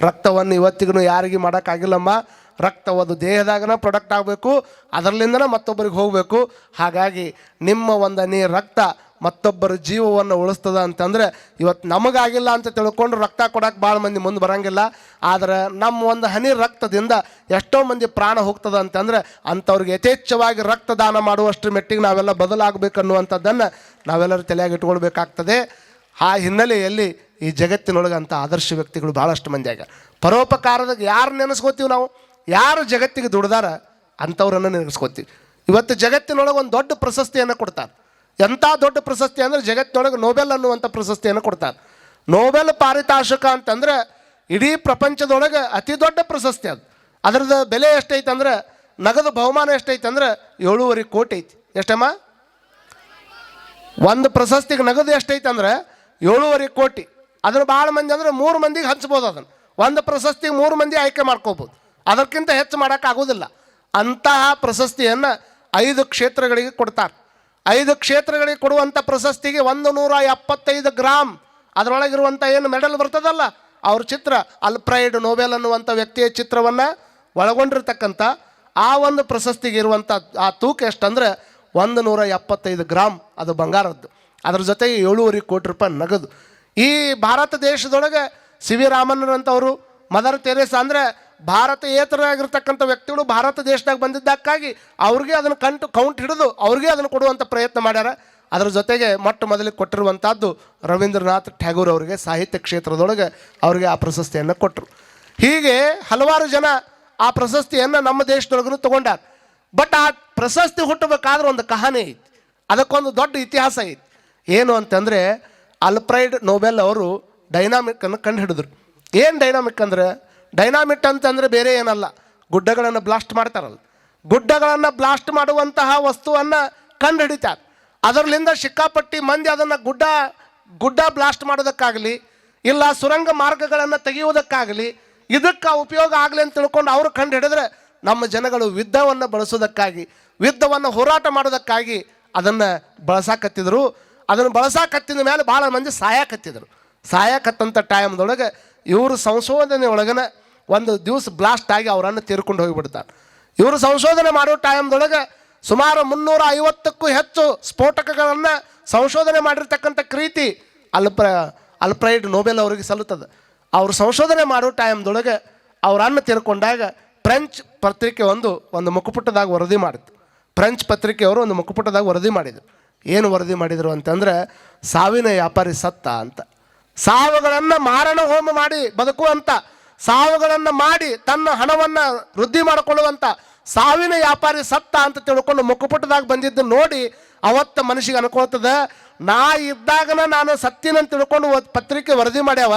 ರಕ್ತವನ್ನು ಇವತ್ತಿಗೂ ಯಾರಿಗೂ ಮಾಡೋಕ್ಕಾಗಿಲ್ಲಮ್ಮ ರಕ್ತ ಒಂದು ದೇಹದಾಗನ ಪ್ರೊಡಕ್ಟ್ ಆಗಬೇಕು. ಅದರಲ್ಲಿಂದನೇ ಮತ್ತೊಬ್ಬರಿಗೆ ಹೋಗಬೇಕು. ಹಾಗಾಗಿ ನಿಮ್ಮ ಒಂದನೇ ರಕ್ತ ಮತ್ತೊಬ್ಬರ ಜೀವವನ್ನು ಉಳಿಸ್ತದ ಅಂತಂದ್ರೆ ಇವತ್ತು ನಮಗಾಗಿಲ್ಲ ಅಂತ ತಿಳ್ಕೊಂಡು ರಕ್ತ ಕೊಡಕ್ಕೆ ಭಾಳ ಮಂದಿ ಮುಂದೆ ಬರಂಗಿಲ್ಲ. ಆದರೆ ನಮ್ಮ ಒಂದು ಹನಿ ರಕ್ತದಿಂದ ಎಷ್ಟೋ ಮಂದಿ ಪ್ರಾಣ ಹೋಗ್ತದ ಅಂತಂದ್ರೆ ಅಂಥವ್ರಿಗೆ ಯಥೇಚ್ಛವಾಗಿ ರಕ್ತದಾನ ಮಾಡುವಷ್ಟು ಮೆಟ್ಟಿಗೆ ನಾವೆಲ್ಲ ಬದಲಾಗಬೇಕನ್ನುವಂಥದ್ದನ್ನು ನಾವೆಲ್ಲರೂ ತಲೆಯಾಗಿ ಇಟ್ಕೊಳ್ಬೇಕಾಗ್ತದೆ. ಆ ಹಿನ್ನೆಲೆಯಲ್ಲಿ ಈ ಜಗತ್ತಿನೊಳಗೆ ಅಂಥ ಆದರ್ಶ ವ್ಯಕ್ತಿಗಳು ಭಾಳಷ್ಟು ಮಂದಿ ಆಗ ಪರೋಪಕಾರದಾಗ ಯಾರು ನೆನೆಸ್ಕೋತೀವಿ ನಾವು? ಯಾರು ಜಗತ್ತಿಗೆ ದುಡ್ದಾರ? ಅಂಥವ್ರನ್ನು ನೆನೆಸ್ಕೋತೀವಿ. ಇವತ್ತು ಜಗತ್ತಿನೊಳಗೆ ಒಂದು ದೊಡ್ಡ ಪ್ರಶಸ್ತಿಯನ್ನು ಕೊಡ್ತಾರೆ. ಎಂಥ ದೊಡ್ಡ ಪ್ರಶಸ್ತಿ ಅಂದರೆ ಜಗತ್ತಿನೊಳಗೆ ನೋಬೆಲ್ ಅನ್ನುವಂಥ ಪ್ರಶಸ್ತಿಯನ್ನು ಕೊಡ್ತಾರೆ. ನೋಬೆಲ್ ಪಾರಿತಾರ್ಶಕ ಅಂತಂದ್ರೆ ಇಡೀ ಪ್ರಪಂಚದೊಳಗೆ ಅತಿ ದೊಡ್ಡ ಪ್ರಶಸ್ತಿ ಅದು. ಅದ್ರದ್ದು ಬೆಲೆ ಎಷ್ಟೈತೆ ಅಂದ್ರೆ, ನಗದು ಬಹುಮಾನ ಎಷ್ಟೈತೆ ಅಂದ್ರೆ ಏಳೂವರೆ ಕೋಟಿ ಐತಿ. ಎಷ್ಟಮ್ಮ? ಒಂದು ಪ್ರಶಸ್ತಿಗೆ ನಗದು ಎಷ್ಟೈತೆ ಅಂದ್ರೆ ಏಳೂವರೆ ಕೋಟಿ. ಅದನ್ನು ಭಾಳ ಮಂದಿ ಅಂದ್ರೆ ಮೂರು ಮಂದಿಗೆ ಹಂಚ್ಬೋದು ಅದನ್ನು. ಒಂದು ಪ್ರಶಸ್ತಿಗೆ ಮೂರು ಮಂದಿ ಆಯ್ಕೆ ಮಾಡ್ಕೋಬೋದು. ಅದಕ್ಕಿಂತ ಹೆಚ್ಚು ಮಾಡೋಕ್ಕಾಗೋದಿಲ್ಲ ಅಂತಹ ಪ್ರಶಸ್ತಿಯನ್ನು ಐದು ಕ್ಷೇತ್ರಗಳಿಗೆ ಕೊಡ್ತಾರೆ. ಐದು ಕ್ಷೇತ್ರಗಳಿಗೆ ಕೊಡುವಂಥ ಪ್ರಶಸ್ತಿಗೆ ಒಂದು ನೂರ ಎಪ್ಪತ್ತೈದು ಗ್ರಾಮ್ ಅದರೊಳಗಿರುವಂಥ ಏನು ಮೆಡಲ್ ಬರ್ತದಲ್ಲ, ಅವ್ರ ಚಿತ್ರ, ಅಲ್ಪ್ರೈಡ್ ನೋಬೆಲ್ ಅನ್ನುವಂಥ ವ್ಯಕ್ತಿಯ ಚಿತ್ರವನ್ನು ಒಳಗೊಂಡಿರ್ತಕ್ಕಂಥ ಆ ಒಂದು ಪ್ರಶಸ್ತಿಗೆ ಇರುವಂಥ ಆ ತೂಕ ಎಷ್ಟಂದ್ರೆ ಒಂದು ನೂರ ಎಪ್ಪತ್ತೈದು ಗ್ರಾಮ್ ಅದು ಬಂಗಾರದ್ದು. ಅದ್ರ ಜೊತೆಗೆ ಏಳೂವರೆ ಕೋಟಿ ರೂಪಾಯಿ ನಗದು. ಈ ಭಾರತ ದೇಶದೊಳಗೆ ಸಿ ವಿ ರಾಮನ್ನಂಥವರು ಮದರ್ ತೆರೇಸಾ ಅಂದರೆ ಭಾರತೇತರಾಗಿರ್ತಕ್ಕಂಥ ವ್ಯಕ್ತಿಗಳು ಭಾರತ ದೇಶದಾಗ ಬಂದಿದ್ದಕ್ಕಾಗಿ ಅವ್ರಿಗೆ ಅದನ್ನು ಕಂಟು ಕೌಂಟ್ ಹಿಡಿದು ಅವ್ರಿಗೆ ಅದನ್ನು ಕೊಡುವಂಥ ಪ್ರಯತ್ನ ಮಾಡ್ಯಾರ. ಅದರ ಜೊತೆಗೆ ಮೊಟ್ಟ ಮೊದಲಿಗೆ ಕೊಟ್ಟಿರುವಂಥದ್ದು ರವೀಂದ್ರನಾಥ್ ಟ್ಯಾಗೂರ್ ಅವರಿಗೆ ಸಾಹಿತ್ಯ ಕ್ಷೇತ್ರದೊಳಗೆ ಅವರಿಗೆ ಆ ಪ್ರಶಸ್ತಿಯನ್ನು ಕೊಟ್ಟರು ಹೀಗೆ ಹಲವಾರು ಜನ ಆ ಪ್ರಶಸ್ತಿಯನ್ನು ನಮ್ಮ ದೇಶದೊಳಗೂ ತಗೊಂಡಾರ. ಬಟ್ ಆ ಪ್ರಶಸ್ತಿ ಹುಟ್ಟಬೇಕಾದ್ರೆ ಒಂದು ಕಹಾನಿ ಐತಿ. ಅದಕ್ಕೊಂದು ದೊಡ್ಡ ಇತಿಹಾಸ ಐತಿ. ಏನು ಅಂತಂದರೆ ಅಲ್ಪ್ರೈಡ್ ನೋಬೆಲ್ ಅವರು ಡೈನಾಮಿಕ್ಕನ್ನು ಕಂಡು ಹಿಡಿದ್ರು. ಏನು ಡೈನಾಮಿಕ್ ಅಂದ್ರೆ ಡೈನಾಮಿಕ್ ಅಂತಂದರೆ ಬೇರೆ ಏನಲ್ಲ. ಗುಡ್ಡಗಳನ್ನು ಬ್ಲಾಸ್ಟ್ ಮಾಡ್ತಾರಲ್ಲ. ಗುಡ್ಡಗಳನ್ನು ಬ್ಲಾಸ್ಟ್ ಮಾಡುವಂತಹ ವಸ್ತುವನ್ನು ಕಂಡು ಹಿಡಿತಾರೆ ಅದರಲ್ಲಿಂದ ಸಿಕ್ಕಾಪಟ್ಟಿ ಮಂದಿ ಅದನ್ನು ಗುಡ್ಡ ಗುಡ್ಡ ಬ್ಲಾಸ್ಟ್ ಮಾಡೋದಕ್ಕಾಗಲಿ, ಇಲ್ಲ ಸುರಂಗ ಮಾರ್ಗಗಳನ್ನು ತೆಗೆಯುವುದಕ್ಕಾಗಲಿ, ಇದಕ್ಕೆ ಉಪಯೋಗ ಆಗಲಿ ಅಂತ ತಿಳ್ಕೊಂಡು ಅವರು ಕಂಡು ಹಿಡಿದ್ರೆ ನಮ್ಮ ಜನಗಳು ಯುದ್ಧವನ್ನು ಬಳಸೋದಕ್ಕಾಗಿ, ಯುದ್ಧವನ್ನು ಹೋರಾಟ ಮಾಡೋದಕ್ಕಾಗಿ ಅದನ್ನು ಬಳಸಾಕತ್ತಿದ್ರು. ಅದನ್ನು ಬಳಸಾಕತ್ತಿದ ಮೇಲೆ ಭಾಳ ಮಂದಿ ಸಾಯಾಕತ್ತಿದ್ರು. ಸಾಯಾಕತ್ತಂಥ ಟೈಮ್ದೊಳಗೆ ಇವರು ಸಂಶೋಧನೆ ಒಳಗನ ಒಂದು ದಿವಸ ಬ್ಲಾಸ್ಟ್ ಆಗಿ ಅವರನ್ನು ತೀರ್ಕೊಂಡು ಹೋಗಿಬಿಡ್ತಾರೆ. ಇವರು ಸಂಶೋಧನೆ ಮಾಡೋ ಟೈಮ್ದೊಳಗೆ ಸುಮಾರು ಮುನ್ನೂರ ಐವತ್ತಕ್ಕೂ ಹೆಚ್ಚು ಸ್ಫೋಟಕಗಳನ್ನು ಸಂಶೋಧನೆ ಮಾಡಿರ್ತಕ್ಕಂಥ ಕ್ರೀತಿ ಅಲ್ಪ್ರ, ಅಲ್ಪ್ರೈಡ್ ನೋಬೆಲ್ ಅವರಿಗೆ ಸಲ್ಲುತ್ತದೆ. ಅವರು ಸಂಶೋಧನೆ ಮಾಡೋ ಟೈಮ್ದೊಳಗೆ ಅವರನ್ನು ತೀರ್ಕೊಂಡಾಗ ಫ್ರೆಂಚ್ ಪತ್ರಿಕೆ ಒಂದು ಒಂದು ಮುಖಪುಟದಾಗ ವರದಿ ಮಾಡಿತು ಫ್ರೆಂಚ್ ಪತ್ರಿಕೆಯವರು ಒಂದು ಮುಖಪುಟದಾಗ ವರದಿ ಮಾಡಿದರು. ಏನು ವರದಿ ಮಾಡಿದರು ಅಂತಂದ್ರೆ, ಸಾವಿನ ವ್ಯಾಪಾರಿ ಸತ್ತ ಅಂತ. ಸಾವುಗಳನ್ನು ಮಾರಣ ಹೋಮ ಮಾಡಿ ಬದುಕುವಂಥ ಸಾವುಗಳನ್ನು ಮಾಡಿ ತನ್ನ ಹಣವನ್ನು ವೃದ್ಧಿ ಮಾಡಿಕೊಳ್ಳುವಂಥ ಸಾವಿನ ವ್ಯಾಪಾರಿ ಸತ್ತ ಅಂತ ತಿಳ್ಕೊಂಡು ಮುಖಪುಟದಾಗ ಬಂದಿದ್ದು ನೋಡಿ ಅವತ್ತ ಮನುಷ್ಯಗೆ ಅನ್ಕೊಳ್ತದೆ, ನಾ ಇದ್ದಾಗನ ನಾನು ಸತ್ತಿನಂತ ತಿಳ್ಕೊಂಡು ಪತ್ರಿಕೆ ವರದಿ ಮಾಡ್ಯಾವ,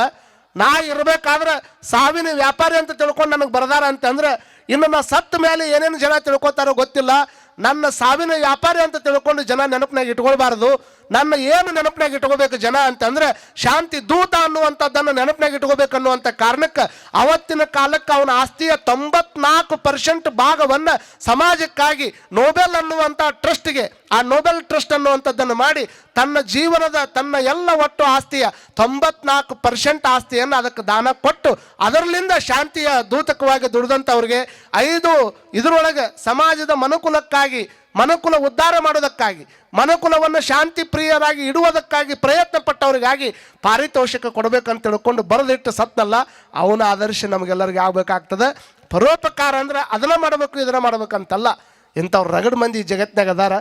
ನಾ ಇರಬೇಕಾದ್ರೆ ಸಾವಿನ ವ್ಯಾಪಾರಿ ಅಂತ ತಿಳ್ಕೊಂಡು ನನಗೆ ಬರದಾರ ಅಂತಂದ್ರೆ ಇನ್ನು ನಾ ಸತ್ತ ಮೇಲೆ ಏನೇನು ಜನ ತಿಳ್ಕೊತಾರೋ ಗೊತ್ತಿಲ್ಲ ನನ್ನ ಸಾವಿನ ವ್ಯಾಪಾರಿ ಅಂತ ತಿಳ್ಕೊಂಡು ಜನ ನೆನಪಿನಾಗ ಇಟ್ಕೊಳ್ಬಾರ್ದು. ನನ್ನ ಏನು ನೆನಪಿನಾಗ ಇಟ್ಕೋಬೇಕು ಜನ ಅಂತಂದ್ರೆ ಶಾಂತಿ ದೂತ ಅನ್ನುವಂಥದ್ದನ್ನು ನೆನಪಿನಾಗ ಇಟ್ಕೋಬೇಕು ಅನ್ನುವಂಥ ಕಾರಣಕ್ಕೆ ಅವತ್ತಿನ ಕಾಲಕ್ಕೆ ಅವನ ಆಸ್ತಿಯ ತೊಂಬತ್ನಾಲ್ಕು ಪರ್ಸೆಂಟ್ ಭಾಗವನ್ನು ಸಮಾಜಕ್ಕಾಗಿ ನೋಬೆಲ್ ಅನ್ನುವಂಥ ಟ್ರಸ್ಟ್ಗೆ ಆ ನೋಬೆಲ್ ಟ್ರಸ್ಟ್ ಅನ್ನುವಂಥದ್ದನ್ನು ಮಾಡಿ ತನ್ನ ಜೀವನದ ತನ್ನ ಎಲ್ಲ ಒಟ್ಟು ಆಸ್ತಿಯ ತೊಂಬತ್ನಾಲ್ಕು ಪರ್ಸೆಂಟ್ ಆಸ್ತಿಯನ್ನು ಅದಕ್ಕೆ ದಾನ ಕೊಟ್ಟು ಅದರಲ್ಲಿಂದ ಶಾಂತಿಯ ದೂತಕವಾಗಿ ದುಡಿದಂಥವ್ರಿಗೆ ಐದು ಇದರೊಳಗೆ ಸಮಾಜದ ಮನುಕುಲಕ್ಕಾಗಿ, ಮನುಕುಲ ಉದ್ಧಾರ ಮಾಡೋದಕ್ಕಾಗಿ ಮನುಕುಲವನ್ನು ಶಾಂತಿ ಪ್ರಿಯರಾಗಿ ಇಡುವುದಕ್ಕಾಗಿ ಪ್ರಯತ್ನ ಪಟ್ಟವರಿಗಾಗಿ ಪಾರಿತೋಷಿಕ ಕೊಡಬೇಕಂತ ತಿಳ್ಕೊಂಡು ಬರೆದಿಟ್ಟು ಸತ್ತಲ್ಲ, ಅವನ ಆದರ್ಶ ನಮಗೆಲ್ಲರಿಗೆ ಆಗಬೇಕಾಗ್ತದೆ. ಪರೋಪಕಾರ ಅಂದ್ರೆ ಅದನ್ನು ಮಾಡಬೇಕು, ಇದನ್ನು ಮಾಡಬೇಕಂತಲ್ಲ. ಇಂಥವ್ರು ರಗಡ್ ಮಂದಿ ಜಗತ್ತಿನಾಗ ಅದಾರ.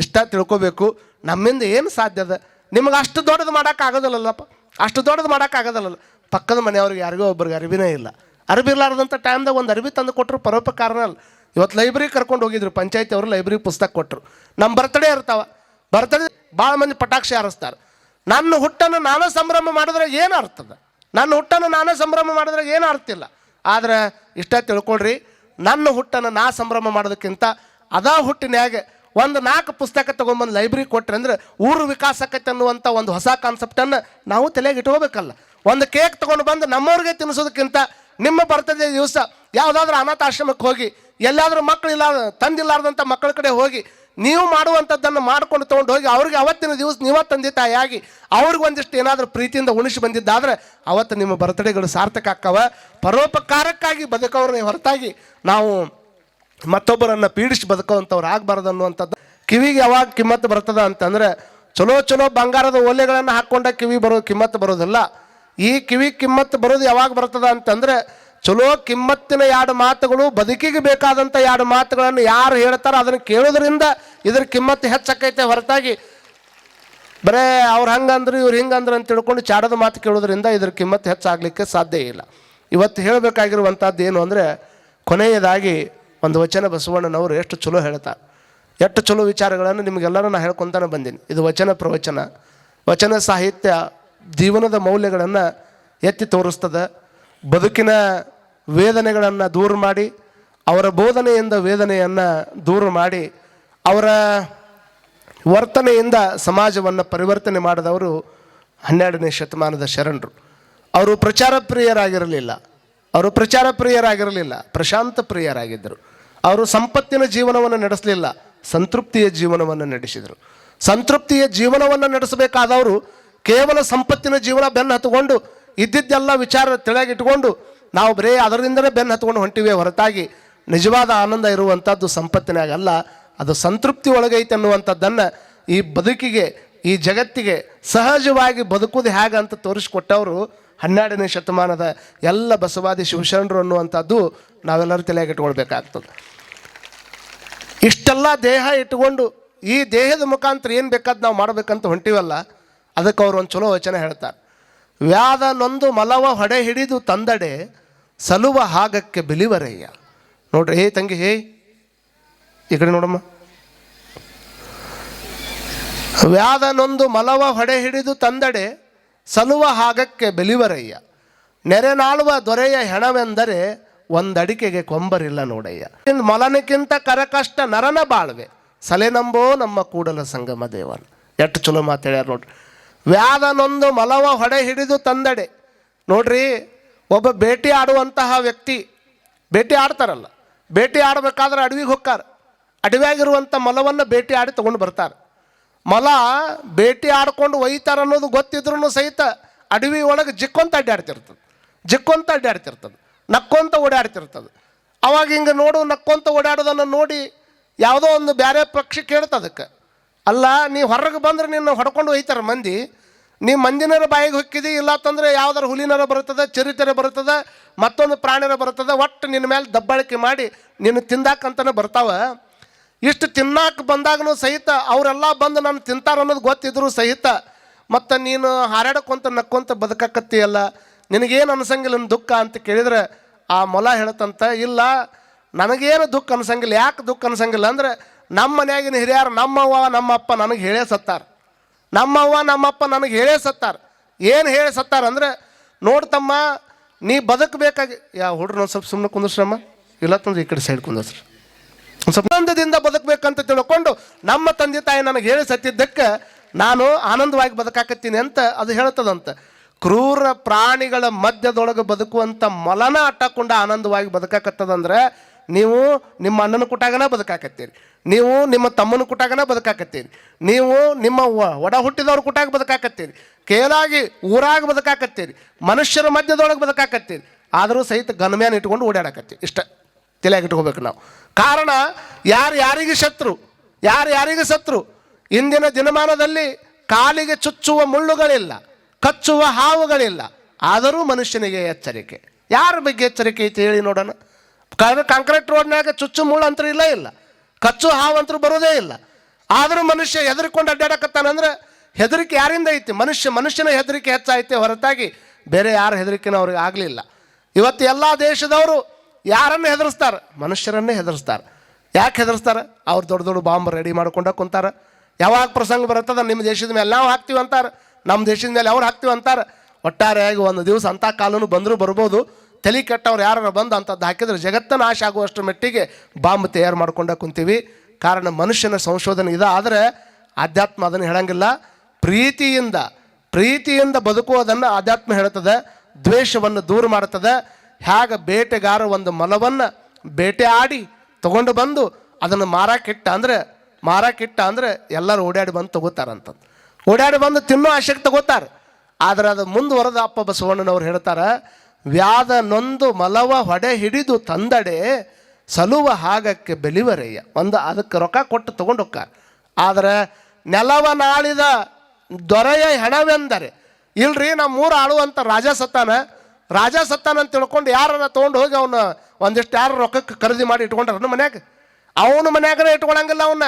ಇಷ್ಟ ತಿಳ್ಕೊಬೇಕು. ನಮ್ಮಿಂದ ಏನು ಸಾಧ್ಯ ಅದ? ನಿಮಗೆ ಅಷ್ಟು ದೊಡ್ಡದು ಮಾಡೋಕ್ಕಾಗೋದಿಲ್ಲಲ್ಲಪ್ಪ ಅಷ್ಟು ದೊಡ್ಡದು ಮಾಡೋಕ್ಕಾಗೋದಲ್ಲ ಪಕ್ಕದ ಮನೆಯವ್ರಿಗೆ ಯಾರಿಗೋ ಒಬ್ರಿಗೆ ಅರಿವಿನೇ ಇಲ್ಲ. ಅರಿವಿ ಇರ್ಲಾರ್ದಂಥ ಟೈಮ್ದಾಗ ಒಂದು ಅರಿವಿ ತಂದು ಕೊಟ್ಟರು ಪರೋಪಕಾರನ ಅಲ್ಲ. ಇವತ್ತು ಲೈಬ್ರರಿ ಕರ್ಕೊಂಡು ಹೋಗಿದ್ರು ಪಂಚಾಯತಿ ಅವರು ಲೈಬ್ರರಿ ಪುಸ್ತಕ ಕೊಟ್ಟರು ನಮ್ಮ ಬರ್ತಡೇ ಇರ್ತಾವ. ಬರ್ತಡೇ ಭಾಳ ಮಂದಿ ಪಟಾಕ್ಷಿ ಹಾರಿಸ್ತಾರೆ. ನನ್ನ ಹುಟ್ಟನ್ನು ನಾನೇ ಸಂಭ್ರಮ ಮಾಡಿದ್ರೆ ಏನು ಅರ್ಥದ ನನ್ನ ಹುಟ್ಟನ್ನು ನಾನೇ ಸಂಭ್ರಮ ಮಾಡಿದ್ರೆ ಏನು ಅರ್ಥ ಇಲ್ಲ? ಆದ್ರೆ ಇಷ್ಟ ತಿಳ್ಕೊಳ್ರಿ, ನನ್ನ ಹುಟ್ಟನ್ನು ನಾ ಸಂಭ್ರಮ ಮಾಡೋದಕ್ಕಿಂತ ಅದಾ ಹುಟ್ಟಿನ್ಯಾಗ ಒಂದು ನಾಲ್ಕು ಪುಸ್ತಕ ತೊಗೊಂಬಂದು ಲೈಬ್ರರಿ ಕೊಟ್ರೆ ಅಂದ್ರೆ ಊರು ವಿಕಾಸಕತೆ ಅನ್ನುವಂಥ ಒಂದು ಹೊಸ ಕಾನ್ಸೆಪ್ಟನ್ನು ನಾವು ತಲೆಗೆ ಇಟ್ಕೋಬೇಕಲ್ಲ. ಒಂದು ಕೇಕ್ ತೊಗೊಂಡು ಬಂದು ನಮ್ಮವ್ರಿಗೆ ತಿನ್ನಿಸೋದಕ್ಕಿಂತ ನಿಮ್ಮ ಬರ್ತಡೇ ದಿವಸ ಯಾವುದಾದ್ರೂ ಅನಾಥಾಶ್ರಮಕ್ಕೆ ಹೋಗಿ, ಎಲ್ಲಾದರೂ ಮಕ್ಕಳು ಇಲ್ಲ ತಂದಿಲ್ಲಾರ್ದಂಥ ಮಕ್ಕಳ ಕಡೆ ಹೋಗಿ, ನೀವು ಮಾಡುವಂಥದ್ದನ್ನು ಮಾಡ್ಕೊಂಡು ತೊಗೊಂಡು ಹೋಗಿ, ಅವ್ರಿಗೆ ಅವತ್ತಿನ ದಿವಸ ನೀವ ತಂದೆ ತಾಯಿಯಾಗಿ, ಅವ್ರಿಗೆ ಒಂದಿಷ್ಟು ಏನಾದರೂ ಪ್ರೀತಿಯಿಂದ ಉಣಿಸಿ ಬಂದಿದ್ದಾದ್ರೆ ಅವತ್ತು ನಿಮ್ಮ ಬರ್ತಡೇಗಳು ಸಾರ್ಥಕ ಆಕ್ಕವ ಪರೋಪಕಾರಕ್ಕಾಗಿ ಬದುಕವ್ರನ್ನ ಹೊರತಾಗಿ ನಾವು ಮತ್ತೊಬ್ಬರನ್ನು ಪೀಡಿಸಿ ಬದುಕುವಂಥವ್ರು ಆಗಬಾರ್ದು ಅನ್ನುವಂಥದ್ದು. ಕಿವಿಗೆ ಯಾವಾಗ ಕಿಮ್ಮತ್ತು ಬರ್ತದ ಅಂತಂದ್ರೆ, ಚಲೋ ಚಲೋ ಬಂಗಾರದ ಒಲೆಗಳನ್ನು ಹಾಕ್ಕೊಂಡ ಕಿವಿ ಬರೋ ಕಿಮ್ಮತ್ತು ಬರೋದಿಲ್ಲ. ಈ ಕಿವಿ ಕಿಮ್ಮತ್ತು ಬರೋದು ಯಾವಾಗ ಬರ್ತದ ಅಂತಂದ್ರೆ, ಚಲೋ ಕಿಮ್ಮತ್ತಿನ ಎರಡು ಮಾತುಗಳು ಬದುಕಿಗೆ ಬೇಕಾದಂಥ ಎರಡು ಮಾತುಗಳನ್ನು ಯಾರು ಹೇಳ್ತಾರೋ ಅದನ್ನು ಕೇಳೋದ್ರಿಂದ ಇದ್ರ ಕಿಮ್ಮತ್ತು ಹೆಚ್ಚಕ್ಕೈತೆ ಹೊರತಾಗಿ. ಬರೇ ಅವ್ರು ಹಂಗಂದ್ರು, ಇವ್ರು ಹಿಂಗಂದ್ರು ಅಂತ ತಿಳ್ಕೊಂಡು ಚಾಡದ ಮಾತು ಕೇಳೋದ್ರಿಂದ ಇದ್ರ ಕಿಮ್ಮತ್ತು ಹೆಚ್ಚಾಗಲಿಕ್ಕೆ ಸಾಧ್ಯ ಇಲ್ಲ. ಇವತ್ತು ಹೇಳಬೇಕಾಗಿರುವಂಥದ್ದು ಏನು ಅಂದರೆ, ಕೊನೆಯದಾಗಿ ಒಂದು ವಚನ ಬಸವಣ್ಣನವರು ಎಷ್ಟು ಚಲೋ ಹೇಳ್ತಾ ಎಷ್ಟು ಚಲೋ ವಿಚಾರಗಳನ್ನು ನಿಮಗೆಲ್ಲರೂ ನಾನು ಹೇಳ್ಕೊತಾನೆ ಬಂದೀನಿ. ಇದು ವಚನ ಪ್ರವಚನ. ವಚನ ಸಾಹಿತ್ಯ ಜೀವನದ ಮೌಲ್ಯಗಳನ್ನು ಎತ್ತಿ ತೋರಿಸ್ತದೆ. ಬದುಕಿನ ವೇದನೆಗಳನ್ನು ದೂರ ಮಾಡಿ, ಅವರ ಬೋಧನೆಯಿಂದ ವೇದನೆಯನ್ನು ದೂರ ಮಾಡಿ, ಅವರ ವರ್ತನೆಯಿಂದ ಸಮಾಜವನ್ನು ಪರಿವರ್ತನೆ ಮಾಡಿದವರು ಹನ್ನೆರಡನೇ ಶತಮಾನದ ಶರಣರು. ಅವರು ಪ್ರಚಾರ ಪ್ರಿಯರಾಗಿರಲಿಲ್ಲ. ಅವರು ಪ್ರಚಾರ ಪ್ರಿಯರಾಗಿರಲಿಲ್ಲ. ಪ್ರಶಾಂತ ಪ್ರಿಯರಾಗಿದ್ದರು. ಅವರು ಸಂಪತ್ತಿನ ಜೀವನವನ್ನು ನಡೆಸಲಿಲ್ಲ, ಸಂತೃಪ್ತಿಯ ಜೀವನವನ್ನು ನಡೆಸಿದರು. ಸಂತೃಪ್ತಿಯ ಜೀವನವನ್ನು ನಡೆಸಬೇಕಾದವರು ಕೇವಲ ಸಂಪತ್ತಿನ ಜೀವನ ಬೆನ್ನು ಹತ್ಕೊಂಡು ಇದ್ದಿದ್ದೆಲ್ಲ ವಿಚಾರ ತೆಳಗಿಟ್ಕೊಂಡು ನಾವು ಬರೇ ಅದರಿಂದಲೇ ಬೆನ್ನು ಹತ್ಕೊಂಡು ಹೊಂಟಿವೆ ಹೊರತಾಗಿ ನಿಜವಾದ ಆನಂದ ಇರುವಂಥದ್ದು ಸಂಪತ್ತಿನಾಗಲ್ಲ, ಅದು ಸಂತೃಪ್ತಿ ಒಳಗೈತೆ ಅನ್ನುವಂಥದ್ದನ್ನು ಈ ಬದುಕಿಗೆ, ಈ ಜಗತ್ತಿಗೆ ಸಹಜವಾಗಿ ಬದುಕುವುದು ಹೇಗೆ ಅಂತ ತೋರಿಸ್ಕೊಟ್ಟವರು ಹನ್ನೆರಡನೇ ಶತಮಾನದ ಎಲ್ಲ ಬಸವಾದಿ ಶಿವಶರಣರು ಅನ್ನುವಂಥದ್ದು ನಾವೆಲ್ಲರೂ ತಲೆಯಾಗಿ ಇಟ್ಕೊಳ್ಬೇಕಾಗ್ತದೆ. ಇಷ್ಟೆಲ್ಲ ದೇಹ ಇಟ್ಟುಕೊಂಡು ಈ ದೇಹದ ಮುಖಾಂತರ ಏನು ಬೇಕಾದ್ ನಾವು ಮಾಡಬೇಕಂತ ಹೊಂಟಿವಲ್ಲ, ಅದಕ್ಕೆ ಅವ್ರು ಒಂದು ಚಲೋ ವಚನ ಹೇಳ್ತಾರೆ. ವ್ಯಾದ ನೊಂದು ಮಲವ ಹೊಡೆ ಹಿಡಿದು ತಂದಡೆ, ಸಲುವ ಹಾಗಕ್ಕೆ ಬಿಲಿವರಯ್ಯ. ನೋಡ್ರಿ ಹೇ ತಂಗಿ ಹೇ ಈ ಕಡೆ ನೋಡಮ್ಮ. ವ್ಯಾದನೊಂದು ಮಲವ ಹೊಡೆ ಹಿಡಿದು ತಂದಡೆ ಸಲುವ ಹಾಗಕ್ಕೆ ಬೆಲಿವರಯ್ಯ. ನೆರೆನಾಳುವ ದೊರೆಯ ಹೆಣವೆಂದರೆ ಒಂದಡಿಕೆಗೆ ಕೊಂಬರಿಲ್ಲ ನೋಡಯ್ಯ. ಮೊಲನಕ್ಕಿಂತ ಕರಕಷ್ಟ ನರನ ಬಾಳ್ವೆ. ಸಲೆನಂಬೋ ನಮ್ಮ ಕೂಡಲ ಸಂಗಮ ದೇವನ್ ಎಷ್ಟು ಚಲೋ ಮಾತಾಡ್ಯಾರ ನೋಡ್ರಿ. ವ್ಯಾದನೊಂದು ಮಲವ ಹೊಡೆ ಹಿಡಿದು ತಂದಡೆ. ನೋಡ್ರಿ, ಒಬ್ಬ ಭೇಟಿ ಆಡುವಂತಹ ವ್ಯಕ್ತಿ, ಭೇಟಿ ಆಡ್ತಾರಲ್ಲ. ಭೇಟಿ ಆಡಬೇಕಾದ್ರೆ ಅಡವಿಗೆ ಹೋಗ್ತಾರೆ ಅಡವಿಯಾಗಿರುವಂಥ ಮಲವನ್ನು ಭೇಟಿ ಆಡಿ ತೊಗೊಂಡು ಬರ್ತಾರೆ. ಮೊಲ ಭೇಟಿ ಆಡ್ಕೊಂಡು ಒಯ್ತಾರ ಅನ್ನೋದು ಗೊತ್ತಿದ್ರೂ ಸಹಿತ ಅಡವಿ ಒಳಗೆ ಜಿಕ್ಕೊಂತ ಅಡ್ಡಾಡ್ತಿರ್ತದೆ. ಜಿಕ್ಕೊಂತ ಅಡ್ಡಾಡ್ತಿರ್ತದೆ. ನಕ್ಕೊಂತ ಓಡಾಡ್ತಿರ್ತದೆ. ಅವಾಗ ಹಿಂಗೆ ನೋಡು, ನಕ್ಕೊಂತ ಓಡಾಡೋದನ್ನು ನೋಡಿ ಯಾವುದೋ ಒಂದು ಬೇರೆ ಪಕ್ಷಿ ಕೇಳ್ತದೆ ಅದಕ್ಕೆ. ಅಲ್ಲ ನೀ ಹೊರಗೆ ಬಂದ್ರೆ ನಿನ್ನ ಹೊಡ್ಕೊಂಡು ಒಯ್ತಾರೆ ಮಂದಿ. ನೀ ಮಂದಿನರ ಬಾಯಿಗೆ ಹೊಕ್ಕಿದಿ ಇಲ್ಲ ಅಂತಂದ್ರೆ ಯಾವ್ದಾರ ಹುಲಿನರ ಬರ್ತದೆ ಚರಿತರ ಬರ್ತದೆ ಮತ್ತೊಂದು ಪ್ರಾಣಿರ ಬರ್ತದೆ ಒಟ್ಟು ನಿನ್ನ ಮೇಲೆ ದಬ್ಬಾಳಿಕೆ ಮಾಡಿ ನಿನ್ನ ತಿಂದಾಕಂತನೇ ಬರ್ತಾವ. ಇಷ್ಟು ತಿನ್ನಾಕ ಬಂದಾಗನು ಸಹಿತ ಅವರೆಲ್ಲ ಬಂದು ನಾನು ತಿಂತಾರ ಅನ್ನೋದು ಗೊತ್ತಿದ್ರು ಸಹಿತ ಮತ್ತು ನೀನು ಹಾರಾಡಕೊಂತ ನಕ್ಕೊಂತ ಬದುಕಕತ್ತೀಯಲ್ಲ? ನಿನಗೇನು ಅನ್ಸಂಗಿಲ್ಲ ದುಃಖ ಅಂತ ಕೇಳಿದ್ರೆ ಆ ಮೊಲ ಹೇಳ್ತಂತ, ಇಲ್ಲ, ನನಗೇನು ದುಃಖ ಅನ್ಸಂಗಿಲ್ಲ, ಯಾಕೆ ದುಃಖ ಅನ್ಸಂಗಿಲ್ಲ ಅಂದ್ರೆ ನಮ್ಮ ಮನೆಯಾಗಿನ ಹಿರಿಯರು ನಮ್ಮವ್ವ, ನಮ್ಮಪ್ಪ ನನಗೆ ಹೇಳೇ ಸತ್ತಾರ. ನಮ್ಮವ್ವ, ನಮ್ಮಪ್ಪ ನನಗೆ ಹೇಳೇ ಸತ್ತಾರ. ಏನು ಹೇಳಿ ಸತ್ತಾರ ಅಂದ್ರೆ ನೋಡ್ತಮ್ಮ ನೀ ಬದುಕಬೇಕಾಗಿ ಯಾ ಹುಡ್ರು ಸ್ವಲ್ಪ ಸುಮ್ಮನೆ ಕುಂದ್ರಮ್ಮ ಇಲ್ಲ ತಂದ್ರೆ ಈ ಕಡೆ ಸೈಡ್ ಕುಂದಿಸ್ರಿ ಆನಂದದಿಂದ ಬದುಕಬೇಕಂತ ತಿಳ್ಕೊಂಡು ನಮ್ಮ ತಂದೆ ತಾಯಿ ನನಗೆ ಹೇಳಿ ಸತ್ತಿದ್ದಕ್ಕೆ ನಾನು ಆನಂದವಾಗಿ ಬದುಕಾಕತ್ತೀನಿ ಅಂತ ಅದು ಹೇಳ್ತದಂತ. ಕ್ರೂರ ಪ್ರಾಣಿಗಳ ಮಧ್ಯದೊಳಗೆ ಬದುಕುವಂಥ ಮಲನ ಅಟ್ಟಕೊಂಡು ಆನಂದವಾಗಿ ಬದುಕಾಕತ್ತದಂದ್ರೆ ನೀವು ನಿಮ್ಮ ಅಣ್ಣನ ಕುಟಾಗನ ಬದುಕಾಕತ್ತೀರಿ. ನೀವು ನಿಮ್ಮ ತಮ್ಮನ ಕುಟಾಗನ ಬದುಕಾಕತ್ತೀರಿ. ನೀವು ನಿಮ್ಮ ಒಡ ಹುಟ್ಟಿದವ್ರ ಕುಟಾಗ ಬದುಕಾಕತ್ತೀರಿ. ಕೇಲಾಗಿ ಊರಾಗ ಬದುಕಾಕತ್ತೀರಿ. ಮನುಷ್ಯರ ಮಧ್ಯದೊಳಗೆ ಬದುಕಾಕತ್ತೀರಿ. ಆದರೂ ಸಹಿತ ಗನ್ಮ್ಯಾನ್ ಇಟ್ಕೊಂಡು ಓಡಾಡಕತ್ತೀರಿ. ಇಷ್ಟ. ತಲೆಯಾಗಿ ಇಟ್ಕೋಬೇಕು ನಾವು. ಕಾರಣ, ಯಾರು ಯಾರಿಗೆ ಶತ್ರು, ಯಾರು ಯಾರಿಗೆ ಶತ್ರು? ಇಂದಿನ ದಿನಮಾನದಲ್ಲಿ ಕಾಲಿಗೆ ಚುಚ್ಚುವ ಮುಳ್ಳುಗಳಿಲ್ಲ, ಕಚ್ಚುವ ಹಾವುಗಳಿಲ್ಲ. ಆದರೂ ಮನುಷ್ಯನಿಗೆ ಎಚ್ಚರಿಕೆ. ಯಾರ ಬಗ್ಗೆ ಎಚ್ಚರಿಕೆ ಐತೆ ಹೇಳಿ ನೋಡೋಣ. ಕಾಂಕ್ರೀಟ್ ರೋಡ್ನಾಗ ಚುಚ್ಚು ಮುಳ್ಳು ಅಂತರೂ ಇಲ್ಲ ಇಲ್ಲ. ಕಚ್ಚು ಹಾವು ಅಂತರೂ ಬರೋದೇ ಇಲ್ಲ. ಆದರೂ ಮನುಷ್ಯ ಹೆದರ್ಕೊಂಡು ಅಡ್ಡಾಡಕತ್ತಾನಂದ್ರೆ ಹೆದರಿಕೆ ಯಾರಿಂದ ಐತಿ? ಮನುಷ್ಯ ಮನುಷ್ಯನ ಹೆದರಿಕೆ ಹೆಚ್ಚಾಯ್ತೆ ಹೊರತಾಗಿ ಬೇರೆ ಯಾರ ಹೆದರಿಕೆನೂ ಅವ್ರಿಗೆ ಆಗಲಿಲ್ಲ. ಇವತ್ತು ಎಲ್ಲ ದೇಶದವರು ಯಾರನ್ನು ಹೆದರ್ಸ್ತಾರೆ? ಮನುಷ್ಯರನ್ನೇ ಹೆದರ್ಸ್ತಾರೆ. ಯಾಕೆ ಹೆದರ್ಸ್ತಾರೆ? ಅವ್ರು ದೊಡ್ಡ ದೊಡ್ಡ ಬಾಂಬ್ ರೆಡಿ ಮಾಡ್ಕೊಂಡ ಕುಂತಾರ. ಯಾವಾಗ ಪ್ರಸಂಗ ಬರುತ್ತದ? ನಿಮ್ಮ ದೇಶದ ಮೇಲೆ ನಾವು ಹಾಕ್ತೀವಿ ಅಂತಾರೆ. ನಮ್ಮ ದೇಶದ ಮೇಲೆ ಅವ್ರು ಹಾಕ್ತೀವಿ ಅಂತಾರೆ? ಒಟ್ಟಾರೆಯಾಗಿ ಒಂದು ದಿವಸ ಅಂಥ ಕಾಲನು ಬಂದರೂ ಬರ್ಬೋದು. ತಲೆ ಕೆಟ್ಟವ್ರು ಯಾರು ಬಂದು ಅಂಥದ್ದು ಹಾಕಿದ್ರೆ ಜಗತ್ತ ನಾಶ ಆಗುವಷ್ಟು ಮಟ್ಟಿಗೆ ಬಾಂಬ್ ತಯಾರು ಮಾಡ್ಕೊಂಡ ಕುಂತೀವಿ. ಕಾರಣ ಮನುಷ್ಯನ ಸಂಶೋಧನೆ ಇದೆ. ಆದರೆ ಆಧ್ಯಾತ್ಮ ಅದನ್ನು ಹೇಳಂಗಿಲ್ಲ. ಪ್ರೀತಿಯಿಂದ ಪ್ರೀತಿಯಿಂದ ಬದುಕುವುದನ್ನು ಆಧ್ಯಾತ್ಮ ಹೇಳ್ತದೆ ದ್ವೇಷವನ್ನು ದೂರ ಮಾಡ್ತದೆ ಹೇಗೆ ಬೇಟೆಗಾರ ಒಂದು ಮಲವನ್ನು ಬೇಟೆ ಆಡಿ ತಗೊಂಡು ಬಂದು ಅದನ್ನು ಮಾರಾಕಿಟ್ಟ ಅಂದರೆ ಮಾರಾಕಿಟ್ಟ ಅಂದರೆ ಎಲ್ಲರೂ ಓಡಾಡಿ ಬಂದು ತಗೋತಾರಂತಂದು. ಓಡಾಡಿ ಬಂದು ತಿನ್ನೋ ಆಶೆಗೆ ತಗೋತಾರೆ. ಆದರೆ ಅದು ಮುಂದುವರೆದ ಅಪ್ಪ ಬಸವಣ್ಣನವ್ರು ಹೇಳ್ತಾರೆ ವ್ಯಾದ ನೊಂದು ಮಲವ ಹೊಡೆ ಹಿಡಿದು ತಂದಡೆ ಸಲುವ ಹಾಗಕ್ಕೆ ಬೆಲಿವರೆಯ. ಒಂದು ಅದಕ್ಕೆ ರೊಕ್ಕ ಕೊಟ್ಟು ತಗೊಂಡು ಹೋಗ್ತಾರೆ. ಆದರೆ ನೆಲವ ನಾಳಿದ ದೊರೆಯ ಹೆಣವೆಂದರೆ, ಇಲ್ರಿ ನಮ್ಮ ಮೂರು ಆಳುವಂಥ ರಾಜ ಸತ್ತಾನ ರಾಜ ಸತ್ತಾನ ಅಂತ ತಿಳ್ಕೊಂಡು ಯಾರನ್ನ ತೊಗೊಂಡು ಹೋಗಿ ಅವನು ಒಂದಿಷ್ಟು ಯಾರು ರೊಕ್ಕಕ್ಕೆ ಖರೀದಿ ಮಾಡಿ ಇಟ್ಕೊಂಡ್ರ ಮನ್ಯಾಗ? ಅವನು ಮನ್ಯಾಗನೇ ಇಟ್ಕೊಳಂಗಿಲ್ಲ ಅವನ್ನ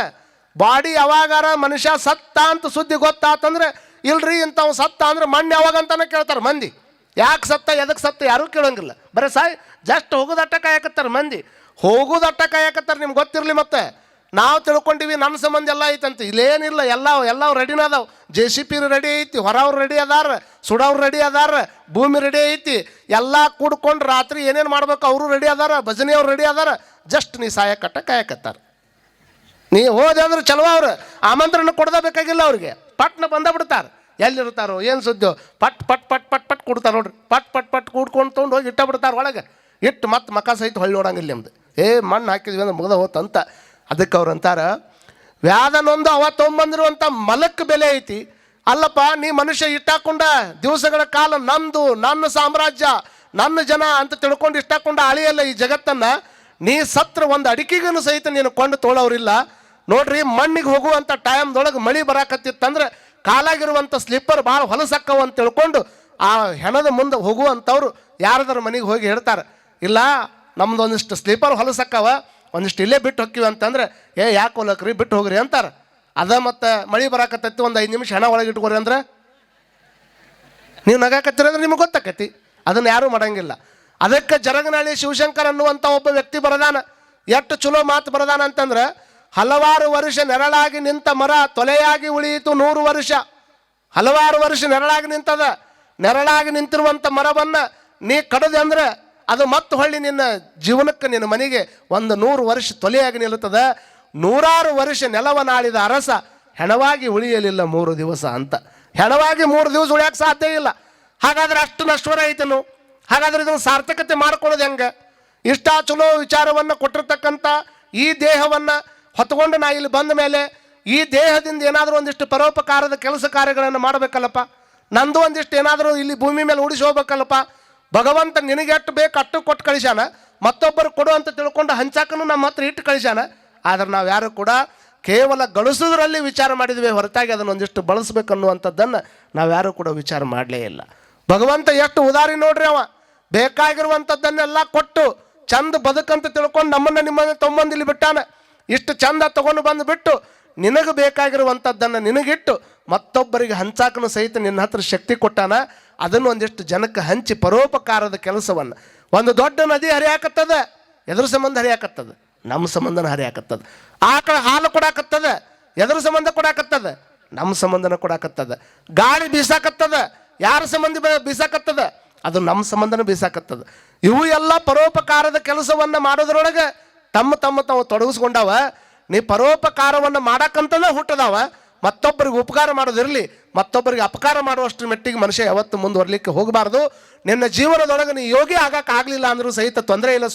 ಬಾಡಿ ಯಾವಾಗಾರ ಮನುಷ್ಯ ಸತ್ತ ಅಂತ ಸುದ್ದಿ ಗೊತ್ತಾತಂದ್ರೆ ಇಲ್ರಿ ಇಂಥವ್ ಸತ್ತ ಅಂದ್ರೆ ಮಣ್ಣು ಯಾವಾಗ ಅಂತಾನೆ ಕೇಳ್ತಾರೆ ಮಂದಿ. ಯಾಕೆ ಸತ್ತ ಎದಕ್ಕೆ ಸತ್ತ ಯಾರೂ ಕೇಳಂಗಿಲ್ಲ. ಬರೀ ಸಾಯ್ ಜಸ್ಟ್ ಹೋಗೋದಟ್ಟ ಕಾಯಕತ್ತಾರೆ ಮಂದಿ. ಹೋಗೋದಟ್ಟ ಕಾಯಕತ್ತಾರೆ ನಿಮ್ಗೆ ಗೊತ್ತಿರಲಿ ಮತ್ತೆ. ನಾವು ತಿಳ್ಕೊಂಡಿವಿ ನಮ್ಮ ಸಂಬಂಧ ಎಲ್ಲ ಐತಂತ. ಇಲ್ಲೇನಿಲ್ಲ, ಎಲ್ಲ ಎಲ್ಲ ರೆಡಿನ ಅದಾವ. ಜೆ ಸಿ ಪಿ ರೆಡಿ ಐತಿ, ಹೊರವ್ರು ರೆಡಿ ಅದಾರ, ಸುಡವ್ರು ರೆಡಿ ಅದಾರ, ಭೂಮಿ ರೆಡಿ ಐತಿ. ಎಲ್ಲ ಕೂಡ್ಕೊಂಡು ರಾತ್ರಿ ಏನೇನು ಮಾಡ್ಬೇಕು, ಅವರು ರೆಡಿ ಅದಾರ ಭಜನೆಯವ್ರು ರೆಡಿ ಅದಾರ, ಜಸ್ಟ್ ನೀ ಸಾಯಕಟ್ಟ ಕಾಯಕತ್ತಾರ. ನೀ ಹೋದೆ ಅಂದ್ರೆ ಚಲೋ ಅವ್ರು. ಆಮಂತ್ರಣ ಕೊಡದಬೇಕಾಗಿಲ್ಲ ಅವ್ರಿಗೆ. ಪಟ್ನ ಬಂದ ಬಿಡ್ತಾರೆ. ಎಲ್ಲಿರ್ತಾರೋ, ಏನು ಸುದ್ದಿ ಪಟ್ ಪಟ್ ಪಟ್ ಪಟ್ ಪಟ್ ಕೊಡ್ತಾರೆ ನೋಡ್ರಿ. ಪಟ್ ಪಟ್ ಪಟ್ ಕೂಡ್ಕೊಂಡು ತೊಗೊಂಡು ಹೋಗಿ ಇಟ್ಟ ಬಿಡ್ತಾರೆ ಒಳಗೆ. ಇಟ್ಟು ಮತ್ತೆ ಮಕ ಸಹಿತ ಹೊಳ್ಳಿ ನೋಡಂಗಿಲ್ಲ ನಿಮ್ದು. ಏ, ಮಣ್ಣು ಹಾಕಿದ್ವಿ ಅಂದ್ರೆ ಮುಗ್ದ ಹೋತಂತ ಅದಕ್ಕೆ ಅವ್ರು ಅಂತಾರ, ವ್ಯಾಧನೊಂದು ಅವ ತೊಗೊಂಬಂದಿರುವಂಥ ಮಲಕ್ಕೆ ಬೆಲೆ ಐತಿ. ಅಲ್ಲಪ್ಪ, ನೀ ಮನುಷ್ಯ ಇಟ್ಟಾಕೊಂಡ, ದಿವಸಗಳ ಕಾಲ ನಂದು, ನನ್ನ ಸಾಮ್ರಾಜ್ಯ, ನನ್ನ ಜನ ಅಂತ ತಿಳ್ಕೊಂಡು ಇಷ್ಟಾಕೊಂಡ ಅಳಿಯಲ್ಲ ಈ ಜಗತ್ತನ್ನ, ನೀ ಸತ್ರ ಒಂದು ಅಡಿಕೆಗೂ ಸಹಿತ ನೀನು ಕೊಂಡು ತೊಳೋರಿಲ್ಲ. ನೋಡ್ರಿ, ಮಣ್ಣಿಗೆ ಹೋಗುವಂಥ ಟೈಮ್ದೊಳಗೆ ಮಳಿ ಬರಾಕತ್ತಿತ್ತಂದ್ರೆ ಕಾಲಾಗಿರುವಂಥ ಸ್ಲಿಪ್ಪರ್ ಭಾಳ ಹೊಲಸಕ್ಕವು ಅಂತ ತಿಳ್ಕೊಂಡು ಆ ಹೆಣದ ಮುಂದೆ ಹೋಗುವಂಥವ್ರು ಯಾರದ್ರ ಮನೆಗೆ ಹೋಗಿ ಹೇಳ್ತಾರೆ, ಇಲ್ಲ, ನಮ್ದೊಂದಿಷ್ಟು ಸ್ಲೀಪರ್ ಹೊಲಸಕ್ಕವ ಒಂದಿಷ್ಟು ಇಲ್ಲೇ ಬಿಟ್ಟು ಹೋಗ್ತೀವಿ ಅಂತಂದ್ರೆ, ಏ, ಯಾಕೆ ಹೋಲಕ್ರಿ? ಬಿಟ್ಟು ಹೋಗ್ರಿ ಅಂತಾರೆ. ಅದ ಮತ್ತು ಮಳಿ ಬರಾಕತ್ತೈತಿ, ಒಂದು ಐದು ನಿಮಿಷ ಹಣ ಒಳಗೆ ಇಟ್ಕೋರಿ ಅಂದ್ರೆ? ನೀವು ನಗಾಕತ್ತೀರಿ ಅಂದ್ರೆ ನಿಮಗೆ ಗೊತ್ತಾಕೈತಿ. ಅದನ್ನು ಯಾರೂ ಮಾಡಂಗಿಲ್ಲ. ಅದಕ್ಕೆ ಜರಗನಹಳ್ಳಿ ಶಿವಶಂಕರ್ ಅನ್ನುವಂಥ ಒಬ್ಬ ವ್ಯಕ್ತಿ ಬರದಾನ. ಎಷ್ಟು ಚಲೋ ಮಾತು ಬರದಾನ ಅಂತಂದ್ರೆ, ಹಲವಾರು ವರ್ಷ ನೆರಳಾಗಿ ನಿಂತ ಮರ ತೊಲೆಯಾಗಿ ಉಳಿಯಿತು ನೂರು ವರ್ಷ. ಹಲವಾರು ವರ್ಷ ನೆರಳಾಗಿ ನಿಂತದ. ನೆರಳಾಗಿ ನಿಂತಿರುವಂಥ ಮರವನ್ನು ನೀ ಕಡದೆ ಅಂದ್ರೆ ಅದು ಮತ್ತೆ ಹೊಳ್ಳಿ ನಿನ್ನ ಜೀವನಕ್ಕೆ ನಿನ್ನ ಮನೆಗೆ ಒಂದು ನೂರು ವರ್ಷ ತೊಲೆಯಾಗಿ ನಿಲ್ಲುತ್ತದೆ. ನೂರಾರು ವರ್ಷ ನೆಲವನಾಳಿದ ಅರಸ ಹೆಣವಾಗಿ ಉಳಿಯಲಿಲ್ಲ ಮೂರು ದಿವಸ ಅಂತ. ಹೆಣವಾಗಿ ಮೂರು ದಿವಸ ಉಳಿಯಕ್ಕೆ ಸಾಧ್ಯ ಇಲ್ಲ. ಹಾಗಾದ್ರೆ ಅಷ್ಟು ನಷ್ಟವರ ಐತನು ಹಾಗಾದ್ರೆ ಇದನ್ನು ಸಾರ್ಥಕತೆ ಮಾಡ್ಕೊಳ್ಳೋದು ಹೆಂಗೆ? ಇಷ್ಟ ಚಲೋ ವಿಚಾರವನ್ನು ಕೊಟ್ಟಿರ್ತಕ್ಕಂಥ ಈ ದೇಹವನ್ನು ಹೊತ್ಕೊಂಡು ನಾ ಇಲ್ಲಿ ಬಂದ ಮೇಲೆ ಈ ದೇಹದಿಂದ ಏನಾದರೂ ಒಂದಿಷ್ಟು ಪರೋಪಕಾರದ ಕೆಲಸ ಕಾರ್ಯಗಳನ್ನು ಮಾಡಬೇಕಲ್ಲಪ್ಪ? ನಂದು ಒಂದಿಷ್ಟು ಏನಾದರೂ ಇಲ್ಲಿ ಭೂಮಿ ಮೇಲೆ ಉಳಿಸಿ ಹೋಗ್ಬೇಕಲ್ಲಪ್ಪ ಭಗವಂತ ನಿನಗೆ ಎಷ್ಟು ಬೇಕು, ಅಷ್ಟು ಕೊಟ್ಟು ಕಳಿಸ್ಯಾನ. ಮತ್ತೊಬ್ಬರು ಕೊಡು ಅಂತ ತಿಳ್ಕೊಂಡು ಹಂಚಾಕನು ನಮ್ಮ ಹತ್ರ ಇಟ್ಟು ಕಳಿಸ್ಯಾನ. ಆದ್ರೆ ನಾವು ಯಾರು ಕೂಡ ಕೇವಲ ಗಳಿಸೋದ್ರಲ್ಲಿ ವಿಚಾರ ಮಾಡಿದ್ವಿ, ಹೊರತಾಗಿ ಅದನ್ನು ಒಂದಿಷ್ಟು ಬಳಸ್ಬೇಕನ್ನುವಂಥದ್ದನ್ನು ನಾವು ಯಾರು ಕೂಡ ವಿಚಾರ ಮಾಡಲೇ ಇಲ್ಲ. ಭಗವಂತ ಎಷ್ಟು ಉದಾರಿ ನೋಡ್ರಿ ಅವ. ಬೇಕಾಗಿರುವಂಥದ್ದನ್ನೆಲ್ಲ ಕೊಟ್ಟು ಚಂದ ಬದುಕಂತ ತಿಳ್ಕೊಂಡು ನಮ್ಮನ್ನು ನಿಮ್ಮನ್ನು ತೊಂಬಂದು ಇಲ್ಲಿ ಬಿಟ್ಟಾನ. ಇಷ್ಟು ಚಂದ ತಗೊಂಡು ಬಂದು ಬಿಟ್ಟು ನಿನಗೆ ಬೇಕಾಗಿರುವಂಥದ್ದನ್ನು ನಿನಗಿಟ್ಟು ಮತ್ತೊಬ್ಬರಿಗೆ ಹಂಚಾಕನು ಸಹಿತ ನಿನ್ನ ಹತ್ರ ಶಕ್ತಿ ಕೊಟ್ಟಾನ. ಅದನ್ನು ಒಂದಿಷ್ಟು ಜನಕ್ಕೆ ಹಂಚಿ ಪರೋಪಕಾರದ ಕೆಲಸವನ್ನು. ಒಂದು ದೊಡ್ಡ ನದಿ ಹರಿಯಾಕತ್ತದ, ಎದ್ರ ಸಂಬಂಧ ಹರಿಯಾಕತ್ತದ, ನಮ್ಮ ಸಂಬಂಧನ ಹರಿಯಾಕತ್ತದ. ಆಕಳ ಹಾಲು ಕೊಡಾಕತ್ತದ, ಎದ್ರ ಸಂಬಂಧ ಕೊಡಾಕತ್ತದ, ನಮ್ಮ ಸಂಬಂಧನ ಕೊಡಾಕತ್ತದ. ಗಾಳಿ ಬೀಸಾಕತ್ತದ, ಯಾರ ಸಂಬಂಧ ಬೀಸಾಕತ್ತದ, ಅದು ನಮ್ಮ ಸಂಬಂಧನ ಬೀಸಾಕತ್ತದ. ಇವು ಎಲ್ಲ ಪರೋಪಕಾರದ ಕೆಲಸವನ್ನ ಮಾಡೋದ್ರೊಳಗೆ ತಮ್ಮ ತಮ್ಮ ತಾವು ತೊಡಗಿಸ್ಕೊಂಡಾವ, ನೀ ಪರೋಪಕಾರವನ್ನು ಮಾಡಕ್ಕಂತಲೇ ಹುಟ್ಟದಾವ ಮತ್ತೊಬ್ಬರಿಗೆ ಉಪಕಾರ ಮಾಡೋದಿರಲಿ ಮತ್ತೊಬ್ಬರಿಗೆ ಅಪಕಾರ ಮಾಡುವಷ್ಟು ಮೆಟ್ಟಿಗೆ ಮನುಷ್ಯ ಯಾವತ್ತು ಮುಂದುವರಲಿಕ್ಕೆ ಹೋಗಬಾರ್ದು. ನಿನ್ನ ಜೀವನದೊಳಗೆ ನೀ ಯೋಗಿ ಆಗಕ್ಕಾಗಲಿಲ್ಲ ಅಂದರೂ ಸಹಿತ ತೊಂದರೆ ಇಲ್ಲ.